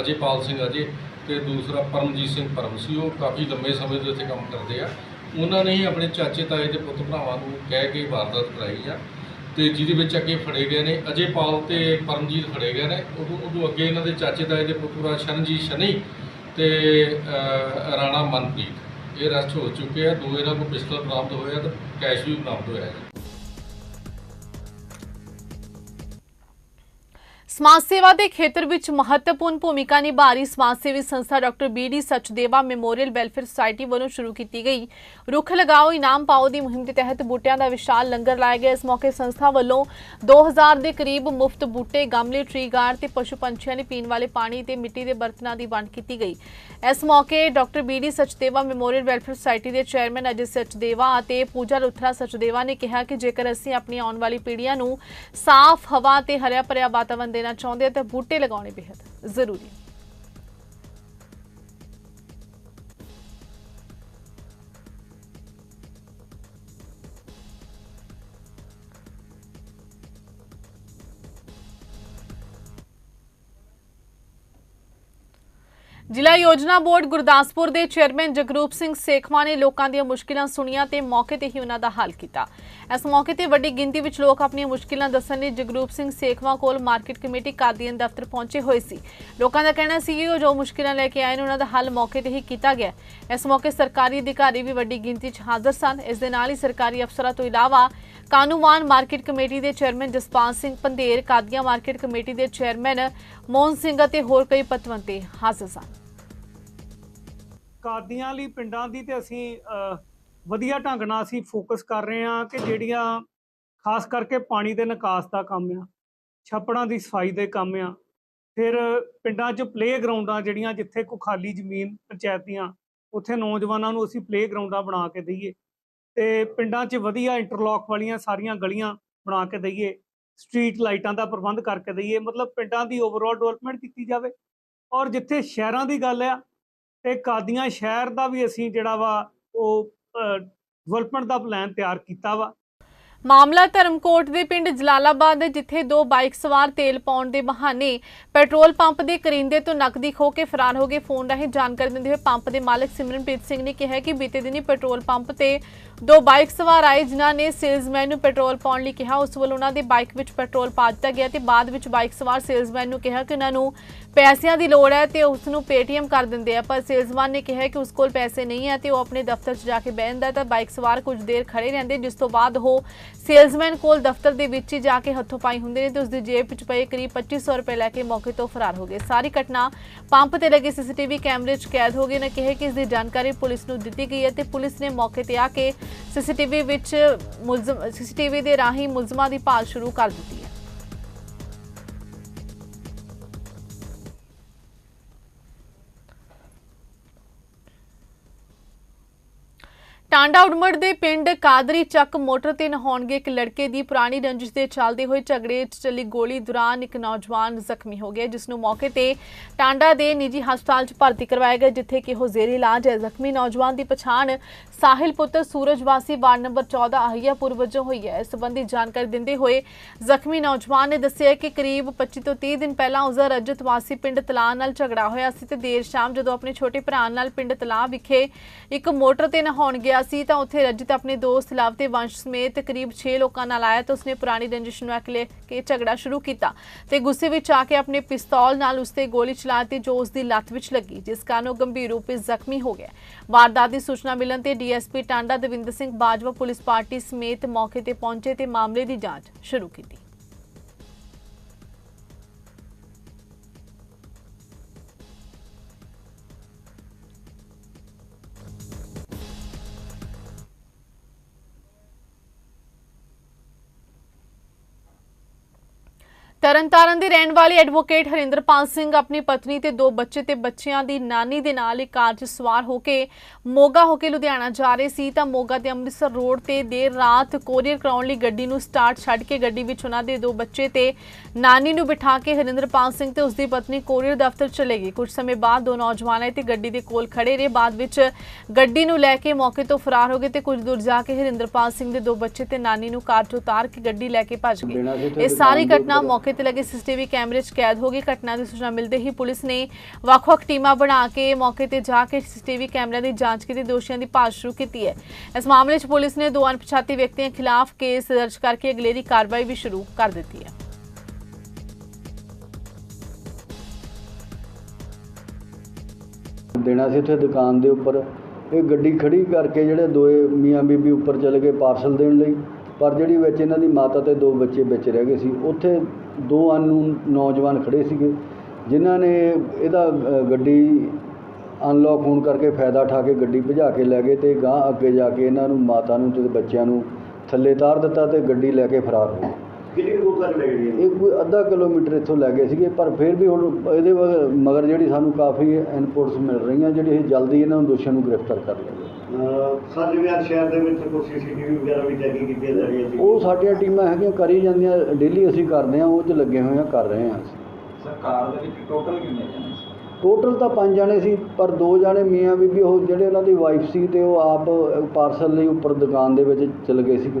ਅਜੇਪਾਲ ਸਿੰਘ ਅਜੇ ਤੇ ਦੂਸਰਾ ਪਰਮਜੀਤ ਸਿੰਘ ਪਰਮ ਸੀ, ਉਹ ਕਾਫੀ ਲੰਬੇ ਸਮੇਂ ਤੋਂ ਇੱਥੇ ਕੰਮ ਕਰਦੇ ਆ। ਉਹਨਾਂ ਨੇ ਹੀ ਆਪਣੇ ਚਾਚੇ ਤਾਏ ਦੇ ਪੁੱਤ ਭਰਾਵਾਂ ਨੂੰ ਕਹਿ ਕੇ ਵਾਰਦਾਤ ਕਰਾਈ ਆ ਤੇ ਜਿਹਦੇ ਵਿੱਚ ਅੱਗੇ ਫੜੇ ਗਏ ਨੇ, ਅਜੇਪਾਲ ਤੇ ਪਰਮਜੀਤ ਫੜੇ ਗਏ ਨੇ। ਉਦੋਂ ਉਦੋਂ ਅੱਗੇ ਇਹਨਾਂ ਦੇ ਚਾਚੇ ਤਾਏ ਦੇ ਪੁੱਤਰਾ ਸ਼ਰਨਜੀਤ ਸ਼ਨੀ ਤੇ ਰਾਣਾ ਮਨਪ੍ਰੀਤ। ਇਹ ਅਰੈਸਟ ਹੋ ਚੁੱਕੇ ਆ ਦੋ ਇਹਨਾਂ ਕੋਲ ਪਿਸਤਲ ਬਰਾਮਦ ਹੋਇਆ ਤੇ ਕੈਸ਼ ਵੀ ਬਰਾਮਦ ਹੋਇਆ ਜੀ ਸਮਾਜ ਸੇਵਾ ਦੇ ਖੇਤਰ ਵਿੱਚ ਮਹੱਤਵਪੂਰਨ ਭੂਮਿਕਾ ਨਿਭਾ ਰਹੀ ਸਮਾਜ ਸੇਵੀ ਸੰਸਥਾ doctor BD Sachdeva memorial welfare society ਵੱਲੋਂ ਸ਼ੁਰੂ ਕੀਤੀ ਗਈ। ਰੁੱਖ ਲਗਾਓ, ਇਨਾਮ ਪਾਓ ਦੀ ਮੁਹਿੰਮ ਦੇ ਤਹਿਤ ਬੂਟਿਆਂ ਦਾ ਵਿਸ਼ਾਲ ਲੰਗਰ ਲਾਇਆ ਗਿਆ। ਇਸ ਮੌਕੇ ਸੰਸਥਾ ਵੱਲੋਂ 2000 ਦੇ ਕਰੀਬ ਮੁਫਤ ਬੂਟੇ, ਗਮਲੇ ਟ੍ਰੀ ਗਾਰਡ ਤੇ ਪਸ਼ੂ ਪੰਛੀਆਂ ਲਈ ਪੀਣ ਵਾਲੇ ਪਾਣੀ ਤੇ ਮਿੱਟੀ ਦੇ ਬਰਤਨਾਂ ਦੀ ਵੰਡ ਕੀਤੀ ਗਈ। ਇਸ ਮੌਕੇ doctor BD Sachdeva memorial welfare society ਦੇ ਚੇਅਰਮੈਨ ਅਜੇ ਸਚਦੇਵਾ ਅਤੇ ਪੂਜਾ ਲੁਥਰਾ ਸਚਦੇਵਾ ਨੇ ਕਿਹਾ ਕਿ ਜੇਕਰ ਅਸੀਂ ਆਪਣੀ ਆਉਣ ਵਾਲੀ ਪੀੜ੍ਹੀਆਂ ਨੂੰ ਸਾਫ਼ ਹਵਾ ਤੇ ਹਰਿਆ ਭਰਿਆ ਵਾਤਾਵਰਣ ਦੇਣਾ ਚਾਹੁੰਦੇ ਹਾਂ ਤਾਂ ਬੂਟੇ ਲਗਾਉਣੇ ਬੇहद ਜ਼ਰੂਰੀ ਹੈ ਜ਼ਿਲ੍ਹਾ ਯੋਜਨਾ ਬੋਰਡ ਗੁਰਦਾਸਪੁਰ ਦੇ ਚੇਅਰਮੈਨ ਜਗਰੂਪ ਸਿੰਘ ਸੇਖਵਾਂ ਨੇ ਲੋਕਾਂ ਦੀਆਂ ਮੁਸ਼ਕਿਲਾਂ ਸੁਣੀਆਂ ਤੇ ਮੌਕੇ ਤੇ ਹੀ ਉਹਨਾਂ ਦਾ ਹੱਲ ਕੀਤਾ। ਇਸ ਮੌਕੇ ਤੇ ਵੱਡੀ ਗਿਣਤੀ ਵਿੱਚ ਲੋਕ ਆਪਣੀਆਂ ਮੁਸ਼ਕਿਲਾਂ ਦੱਸਣ ਲਈ ਜਗਰੂਪ ਸਿੰਘ ਸੇਖਵਾਂ ਕੋਲ ਮਾਰਕੀਟ ਕਮੇਟੀ ਕਾਦੀਨ ਦਫ਼ਤਰ ਪਹੁੰਚੇ ਹੋਏ ਸੀ। ਲੋਕਾਂ ਦਾ ਕਹਿਣਾ ਸੀ ਕਿ ਉਹ ਜੋ ਮੁਸ਼ਕਿਲਾਂ ਲੈ ਕੇ ਆਏ ਨੇ, ਉਹਨਾਂ ਦਾ ਹੱਲ ਮੌਕੇ ਤੇ ਹੀ ਕੀਤਾ ਗਿਆ ਇਸ ਮੌਕੇ ਸਰਕਾਰੀ ਅਧਿਕਾਰੀ ਵੀ ਵੱਡੀ ਗਿਣਤੀ 'ਚ ਹਾਜ਼ਰ ਸਨ। ਇਸ ਦੇ ਨਾਲ ਹੀ ਸਰਕਾਰੀ ਅਫਸਰਾਂ ਤੋਂ ਇਲਾਵਾ ਕਾਨੂੰਵਾਨ ਮਾਰਕੀਟ ਕਮੇਟੀ ਦੇ chairman Jaspal Singh Pandher, Qadian market committee ਦੇ ਚੇਅਰਮੈਨ ਮੋਹਨ ਸਿੰਘ ਅਤੇ ਹੋਰ ਕਈ ਪਤਵੰਤੇ ਹਾਜ਼ਰ ਸਨ। ਕਾਦੀਆਂ ਲਈ, ਪਿੰਡਾਂ ਦੀ ਤੇ ਅਸੀਂ ਵਧੀਆ ਢੰਗ ਨਾਲ ਅਸੀਂ ਫੋਕਸ ਕਰ ਰਹੇ ਹਾਂ ਕਿ ਜਿਹੜੀਆਂ ਖਾਸ ਕਰਕੇ ਪਾਣੀ ਦੇ ਨਿਕਾਸ ਦਾ ਕੰਮ ਆ, ਛੱਪੜਾਂ ਦੀ ਸਫ਼ਾਈ ਦੇ ਕੰਮ ਆ, ਫਿਰ ਪਿੰਡਾਂ 'ਚ ਪਲੇਅਗਰਾਊਂਡਾਂ ਜਿਹੜੀਆਂ ਜਿੱਥੇ ਕੋ ਖਾਲੀ ਜ਼ਮੀਨ ਪੰਚਾਇਤੀਆਂ ਉੱਥੇ ਨੌਜਵਾਨਾਂ ਨੂੰ ਅਸੀਂ ਪਲੇਗਰਾਊਂਡਾਂ ਬਣਾ ਕੇ ਦਈਏ ਤੇ ਪਿੰਡਾਂ 'ਚ ਵਧੀਆ ਇੰਟਰਲੌਕ ਵਾਲੀਆਂ ਸਾਰੀਆਂ ਗਲੀਆਂ ਬਣਾ ਕੇ ਦਈਏ ਸਟਰੀਟ ਲਾਈਟਾਂ ਦਾ ਪ੍ਰਬੰਧ ਕਰਕੇ ਦਈਏ, ਮਤਲਬ ਪਿੰਡਾਂ ਦੀ ਓਵਰਆਲ ਡਿਵੈਲਪਮੈਂਟ ਕੀਤੀ ਜਾਵੇ ਔਰ ਜਿੱਥੇ ਸ਼ਹਿਰਾਂ ਦੀ ਗੱਲ ਆ ਤੇ ਕਾਦੀਆਂ ਸ਼ਹਿਰ ਦਾ ਵੀ ਅਸੀਂ ਜਿਹੜਾ ਵਾ ਉਹ ਡਿਵੈਲਪਮੈਂਟ ਦਾ ਪਲਾਨ ਤਿਆਰ ਕੀਤਾ ਵਾ। ਮਾਮਲਾ ਧਰਮਕੋਟ ਦੇ ਪਿੰਡ ਜਲਾਲਾਬਾਦ ਦੇ ਜਿੱਥੇ ਦੋ ਬਾਈਕ ਸਵਾਰ ਤੇਲ ਪਾਉਣ ਦੇ ਬਹਾਨੇ ਪੈਟਰੋਲ ਪੰਪ ਦੇ ਕਰਿੰਦੇ ਤੋਂ ਨਕਦੀ ਖੋ ਕੇ ਫਰਾਰ ਹੋ ਗਏ। ਫੋਨ ਰਾਹੀਂ ਜਾਣਕਾਰੀ ਦਿੰਦੇ ਹੋਏ ਪੰਪ ਦੇ ਮਾਲਕ ਸਿਮਰਨਪ੍ਰੀਤ ਸਿੰਘ ਨੇ ਕਿਹਾ ਕਿ ਬੀਤੇ ਦਿਨੀ ਪੈਟਰੋਲ ਪੰਪ ਤੇ ਦੋ ਬਾਈਕ ਸਵਾਰ ਆਏ, ਜਿਨ੍ਹਾਂ ਨੇ ਸੇਲਜ਼ਮੈਨ ਨੂੰ ਪੈਟਰੋਲ ਪਾਉਣ ਲਈ ਕਿਹਾ। ਉਸ ਵੱਲੋਂ ਉਹਨਾਂ ਦੀ ਬਾਈਕ ਵਿੱਚ ਪੈਟਰੋਲ ਪਾ ਦਿੱਤਾ ਗਿਆ ਤੇ ਬਾਅਦ ਵਿੱਚ ਬਾਈਕ ਸਵਾਰ ਸੇਲਜ਼ਮੈਨ ਨੂੰ ਕਿਹਾ ਕਿ ਉਹਨਾਂ ਨੂੰ ਪੈਸਿਆਂ ਦੀ ਲੋੜ ਹੈ ਤੇ ਉਸ ਨੂੰ ਪੇਟੀਐਮ ਕਰ ਦਿੰਦੇ ਆ। ਪਰ ਸੇਲਜ਼ਮੈਨ ਨੇ ਕਿਹਾ ਕਿ ਉਸ ਕੋਲ ਪੈਸੇ ਨਹੀਂ ਹੈ ਤੇ ਉਹ ਆਪਣੇ ਦਫ਼ਤਰ 'ਚ ਜਾ ਕੇ ਬਹਿ ਜਾਂਦਾ ਤਾਂ ਬਾਈਕ ਸਵਾਰ ਕੁਝ ਦੇਰ ਖੜੇ ਰਹਿੰਦੇ, ਜਿਸ ਤੋਂ ਬਾਅਦ ਉਹ ਸੇਲਜ਼ਮੈਨ ਕੋਲ ਦਫ਼ਤਰ ਦੇ ਵਿੱਚ ਹੀ ਜਾ ਕੇ ਹੱਥੋਂ ਪਾਈ ਹੁੰਦੇ ਨੇ ਤੇ ਉਸ ਦੀ ਜੇਬ ਵਿੱਚ ਪਏ ਕਰੀਬ 2500 ਰੁਪਏ ਲੈ ਕੇ ਮੌਕੇ ਤੋਂ ਫਰਾਰ ਹੋ ਗਏ। ਸਾਰੀ ਘਟਨਾ ਪੰਪ ਤੇ ਲੱਗੇ ਸੀਸੀਟੀਵੀ ਕੈਮਰੇ 'ਚ ਕੈਦ ਹੋ ਗਈ। ਨੇ ਕਿਹਾ ਕਿ ਇਸ ਦੀ ਜਾਣਕਾਰੀ ਪੁਲਿਸ ਨੂੰ ਦਿੱਤੀ ਗਈ ਹੈ ਤੇ ਪੁਲਿਸ ਨੇ ਮੌਕੇ ਤੇ ਆ ਕੇ ਸੀਸੀਟੀਵੀ ਵਿੱਚ ਮੁਲਜ਼ਮ ਸੀਸੀਟੀਵੀ ਦੇ ਰਾਹੀਂ ਮੁਲਜ਼ਮਾਂ ਦੀ ਭਾਲ ਸ਼ੁਰੂ ਕਰ ਦਿੱਤੀ ਹੈ। ਟਾਂਡਾ ਉਡਮੜ ਦੇ ਪਿੰਡ ਕਾਦਰੀ ਚੱਕ ਮੋਟਰ ਤੇ ਨਹਾਉਣਗੇ ਇੱਕ ਲੜਕੇ ਦੀ ਪੁਰਾਣੀ ਰੰਜਿਸ਼ ਦੇ ਚੱਲਦੇ ਹੋਏ ਝਗੜੇ 'ਚ ਚੱਲੀ ਗੋਲੀ ਦੌਰਾਨ ਇੱਕ ਨੌਜਵਾਨ ਜ਼ਖਮੀ ਹੋ ਗਿਆ, ਜਿਸ ਨੂੰ ਮੌਕੇ ਤੇ ਟਾਂਡਾ ਦੇ ਨਿੱਜੀ ਹਸਪਤਾਲ 'ਚ ਭਰਤੀ ਕਰਵਾਇਆ ਗਿਆ, ਜਿੱਥੇ ਕਿ ਉਹ ਜ਼ੇਰੇ ਇਲਾਜ ਹੈ। ਜ਼ਖਮੀ ਨੌਜਵਾਨ ਦੀ ਪਛਾਣ ਸਾਹਿਲ ਪੁੱਤਰ ਸੂਰਜ ਵਾਸੀ ਵਾਰਡ ਨੰਬਰ 14 ਅਹੀਆਪੁਰ ਵਜੋਂ ਹੋਈ ਹੈ। ਇਸ ਸੰਬੰਧੀ ਜਾਣਕਾਰੀ ਦਿੰਦੇ ਹੋਏ ਜ਼ਖਮੀ ਨੌਜਵਾਨ ਨੇ ਦੱਸਿਆ ਕਿ ਕਰੀਬ 25 ਤੋਂ 30 ਦਿਨ ਪਹਿਲਾਂ ਉਸਦਾ ਰਜਤ ਵਾਸੀ ਪਿੰਡ ਤਲਾਹ ਨਾਲ ਝਗੜਾ ਹੋਇਆ ਸੀ ਤੇ ਦੇਰ ਸ਼ਾਮ ਜਦੋਂ ਆਪਣੇ ਛੋਟੇ ਭਰਾ ਨਾਲ ਪਿੰਡ ਤਲਾਹ ਵਿਖੇ ਇੱਕ ਮੋਟਰ ਤੇ ਨਹਾਉਣ ਗਿਆ ਸੀ ਤਾਂ ਉੱਥੇ ਰਜਤ ਆਪਣੇ ਦੋਸਤ ਲਵ ਤੇ ਵੰਸ਼ ਸਮੇਤ ਕਰੀਬ 6 ਲੋਕਾਂ ਨਾਲ ਆਇਆ ਤਾਂ ਉਸਨੇ ਪੁਰਾਣੀ ਰੰਜਿਸ਼ ਨੂੰ ਲੈ ਕੇ ਝਗੜਾ ਸ਼ੁਰੂ ਕੀਤਾ ਤੇ ਗੁੱਸੇ ਵਿੱਚ ਆ ਕੇ ਆਪਣੇ ਪਿਸਤੌਲ ਨਾਲ ਉਸਤੇ ਗੋਲੀ ਚਲਾ ਦਿੱਤੀ ਜੋ ਉਸਦੀ ਲੱਤ ਵਿੱਚ ਲੱਗੀ, ਜਿਸ ਕਾਰਨ ਉਹ ਗੰਭੀਰ ਰੂਪ ਵਿੱਚ ਜ਼ਖਮੀ ਹੋ ਗਿਆ। ਵਾਰਦਾਤ ਦੀ ਸੂਚਨਾ ਮਿਲਣ ਤੇ DSP Tanda Davinder Singh Bajwa police party ਸਮੇਤ ਮੌਕੇ ਤੇ ਪਹੁੰਚੇ ਤੇ ਮਾਮਲੇ ਦੀ ਜਾਂਚ ਸ਼ੁਰੂ ਕੀਤੀ। ਤਰਨਤਾਰਨ ਦੇ ਰਹਿਣ ਵਾਲੇ ਐਡਵੋਕੇਟ ਹਰਿੰਦਰਪਾਲ ਸਿੰਘ ਆਪਣੀ ਪਤਨੀ ਤੇ ਦੋ ਬੱਚੇ ਤੇ ਬੱਚਿਆਂ ਦੀ ਨਾਨੀ ਦੇ ਨਾਲ ਇੱਕ ਕਾਰ 'ਚ ਸਵਾਰ ਹੋ ਕੇ ਮੋਗਾ ਹੋ ਕੇ ਲੁਧਿਆਣਾ ਜਾ ਰਹੇ ਸੀ। ਤਾਂ ਮੋਗਾ ਤੇ ਅੰਮ੍ਰਿਤਸਰ ਰੋਡ ਤੇ ਦੇਰ ਰਾਤ ਕੋਰੀਅਰ ਕਰਾਉਣ ਲਈ ਗੱਡੀ ਨੂੰ ਸਟਾਰਟ ਛੱਡ ਕੇ ਗੱਡੀ ਵਿੱਚ ਉਹਨਾਂ ਦੇ ਦੋ ਬੱਚੇ ਤੇ ਨਾਨੀ ਨੂੰ ਬਿਠਾ ਕੇ ਹਰਿੰਦਰਪਾਲ ਸਿੰਘ ਤੇ ਉਸ ਦੀ ਪਤਨੀ ਕੋਰੀਅਰ ਦਫ਼ਤਰ ਚਲੇ ਗਏ। ਕੁਝ ਸਮੇਂ ਬਾਅਦ ਦੋ ਨੌਜਵਾਨ ਆਏ ਤੇ ਗੱਡੀ ਦੇ ਕੋਲ ਖੜੇ ਰਹੇ। ਬਾਅਦ ਵਿੱਚ ਗੱਡੀ ਨੂੰ ਲੈ ਕੇ ਮੌਕੇ ਤੋਂ ਫਰਾਰ ਹੋ ਗਏ ਤੇ ਕੁਝ ਦੂਰ ਜਾ ਕੇ ਹਰਿੰਦਰਪਾਲ ਸਿੰਘ ਦੇ ਦੋ ਬੱਚੇ ਤੇ ਨਾਨੀ ਨੂੰ ਕਾਰ 'ਚ ਉਤਾਰ ਕੇ ਗੱਡੀ ਲੈ ਕੇ ਭੱਜ ਗਏ। ਇਹ ਸਾਰੀ ਘਟਨਾ ਮੌਕੇ ਤੇ ਲੱਗੇ ਸੀਸੀਟੀਵੀ ਕੈਮਰੇ 'ਚ ਕੈਦ ਹੋ ਗਈ। ਘਟਨਾ ਦੀ ਸੂਚਨਾ ਮਿਲਦੇ ਹੀ ਪੁਲਿਸ ਨੇ ਵੱਖ-ਵੱਖ ਟੀਮਾਂ ਬਣਾ ਕੇ ਮੌਕੇ ਤੇ ਜਾ ਕੇ ਸੀਸੀਟੀਵੀ ਕੈਮਰਿਆਂ ਦੀ ਜਾਂਚ ਕੀਤੀ, ਦੋਸ਼ੀਆਂ ਦੀ ਭਾਲ ਸ਼ੁਰੂ ਕੀਤੀ ਹੈ। ਇਸ ਮਾਮਲੇ 'ਚ ਪੁਲਿਸ ਨੇ ਦੋ ਅਣਪਛਾਤੇ ਵਿਅਕਤੀਆਂ ਖਿਲਾਫ ਕੇਸ ਦਰਜ ਕਰਕੇ ਅਗਲੇਰੀ ਕਾਰਵਾਈ ਵੀ ਸ਼ੁਰੂ ਕਰ ਦਿੱਤੀ ਹੈ। ਦੇਣਾ ਸੀ ਉੱਥੇ ਦੁਕਾਨ ਦੇ ਉੱਪਰ। ਇਹ ਗੱਡੀ ਖੜੀ ਕਰਕੇ ਜਿਹੜੇ ਦੋਏ ਮੀਆਂ ਬੀਬੀ ਉੱਪਰ ਚਲੇ ਗਏ ਪਾਰਸਲ ਦੇਣ ਲਈ। ਪਰ ਜਿਹੜੀ ਵਿੱਚ ਇਹਨਾਂ ਦੀ ਮਾਤਾ ਤੇ ਦੋ ਬੱਚੇ ਵਿੱਚ ਰਹਿ ਗਏ ਸੀ, ਉੱਥੇ ਦੋ ਅਨਨੋਨ ਨੌਜਵਾਨ ਖੜ੍ਹੇ ਸੀਗੇ, ਜਿਨ੍ਹਾਂ ਨੇ ਇਹਦਾ ਗੱਡੀ ਅਨਲੌਕ ਹੋਣ ਕਰਕੇ ਫਾਇਦਾ ਉਠਾ ਕੇ ਗੱਡੀ ਭਜਾ ਕੇ ਲੈ ਗਏ ਅਤੇ ਗਾਂ ਅੱਗੇ ਜਾ ਕੇ ਇਹਨਾਂ ਨੂੰ ਮਾਤਾ ਨੂੰ ਅਤੇ ਬੱਚਿਆਂ ਨੂੰ ਥੱਲੇ ਤਾਰ ਦਿੱਤਾ ਅਤੇ ਗੱਡੀ ਲੈ ਕੇ ਫਰਾਰ ਹੋ ਗਏ। ਕਿੰਨੀ ਕੁ ਦੂਰ ਤੱਕ ਲੈ ਗਏ ਇਹ ਕੋਈ ਅੱਧਾ ਕਿਲੋਮੀਟਰ ਇੱਥੋਂ ਲੈ ਗਏ ਸੀਗੇ ਪਰ ਫਿਰ ਵੀ ਹੁਣ ਇਹਦੇ ਵਗ- ਮਗਰ ਜਿਹੜੀ ਸਾਨੂੰ ਕਾਫੀ ਇਨਪੁਟਸ ਮਿਲ ਰਹੀਆਂ ਜਿਹੜੀ ਇਹ ਜਲਦੀ ਇਹਨਾਂ ਨੂੰ ਦੋਸ਼ੀਆਂ ਨੂੰ ਗ੍ਰਿਫਤਾਰ ਕਰ ਲਿਆ ਸਾਡੇ ਵਿਆਹ ਸ਼ਹਿਰ ਦੇ ਵਿੱਚ ਕੋਈ ਸੀਸੀਟੀਵੀ ਵਗੈਰਾ ਵੀ ਚੈਕਿੰਗ ਕੀਤੀਆਂ ਜਾ ਰਹੀਆਂ ਸੀ। ਉਹ ਸਾਡੀਆਂ ਟੀਮਾਂ ਹੈਗੀਆਂ ਕਰੀ ਜਾਂਦੀਆਂ ਡੇਲੀ ਅਸੀਂ ਕਰਦੇ ਹਾਂ ਉਹ 'ਚ ਲੱਗੇ ਹੋਏ ਹਾਂ ਕਰ ਰਹੇ ਹਾਂ ਸਰਕਾਰ ਦੇ ਵਿੱਚ ਟੋਟਲ ਕਿੰਨੇ ਜਣੇ ਸੀ? ਟੋਟਲ ਤਾਂ ਪੰਜ ਜਾਣੇ ਸੀ ਪਰ ਦੋ ਜਾਣੇ ਮੀਆਂ ਬੀਬੀ ਉਹ ਜਿਹੜੇ ਉਹਨਾਂ ਦੀ ਵਾਈਫ ਸੀ ਤੇ ਉਹ ਆਪ ਪਾਰਸਲ ਲਈ ਉੱਪਰ ਦੁਕਾਨ ਦੇ ਵਿੱਚ ਚਲੇ ਗਏ ਸੀਗੇ।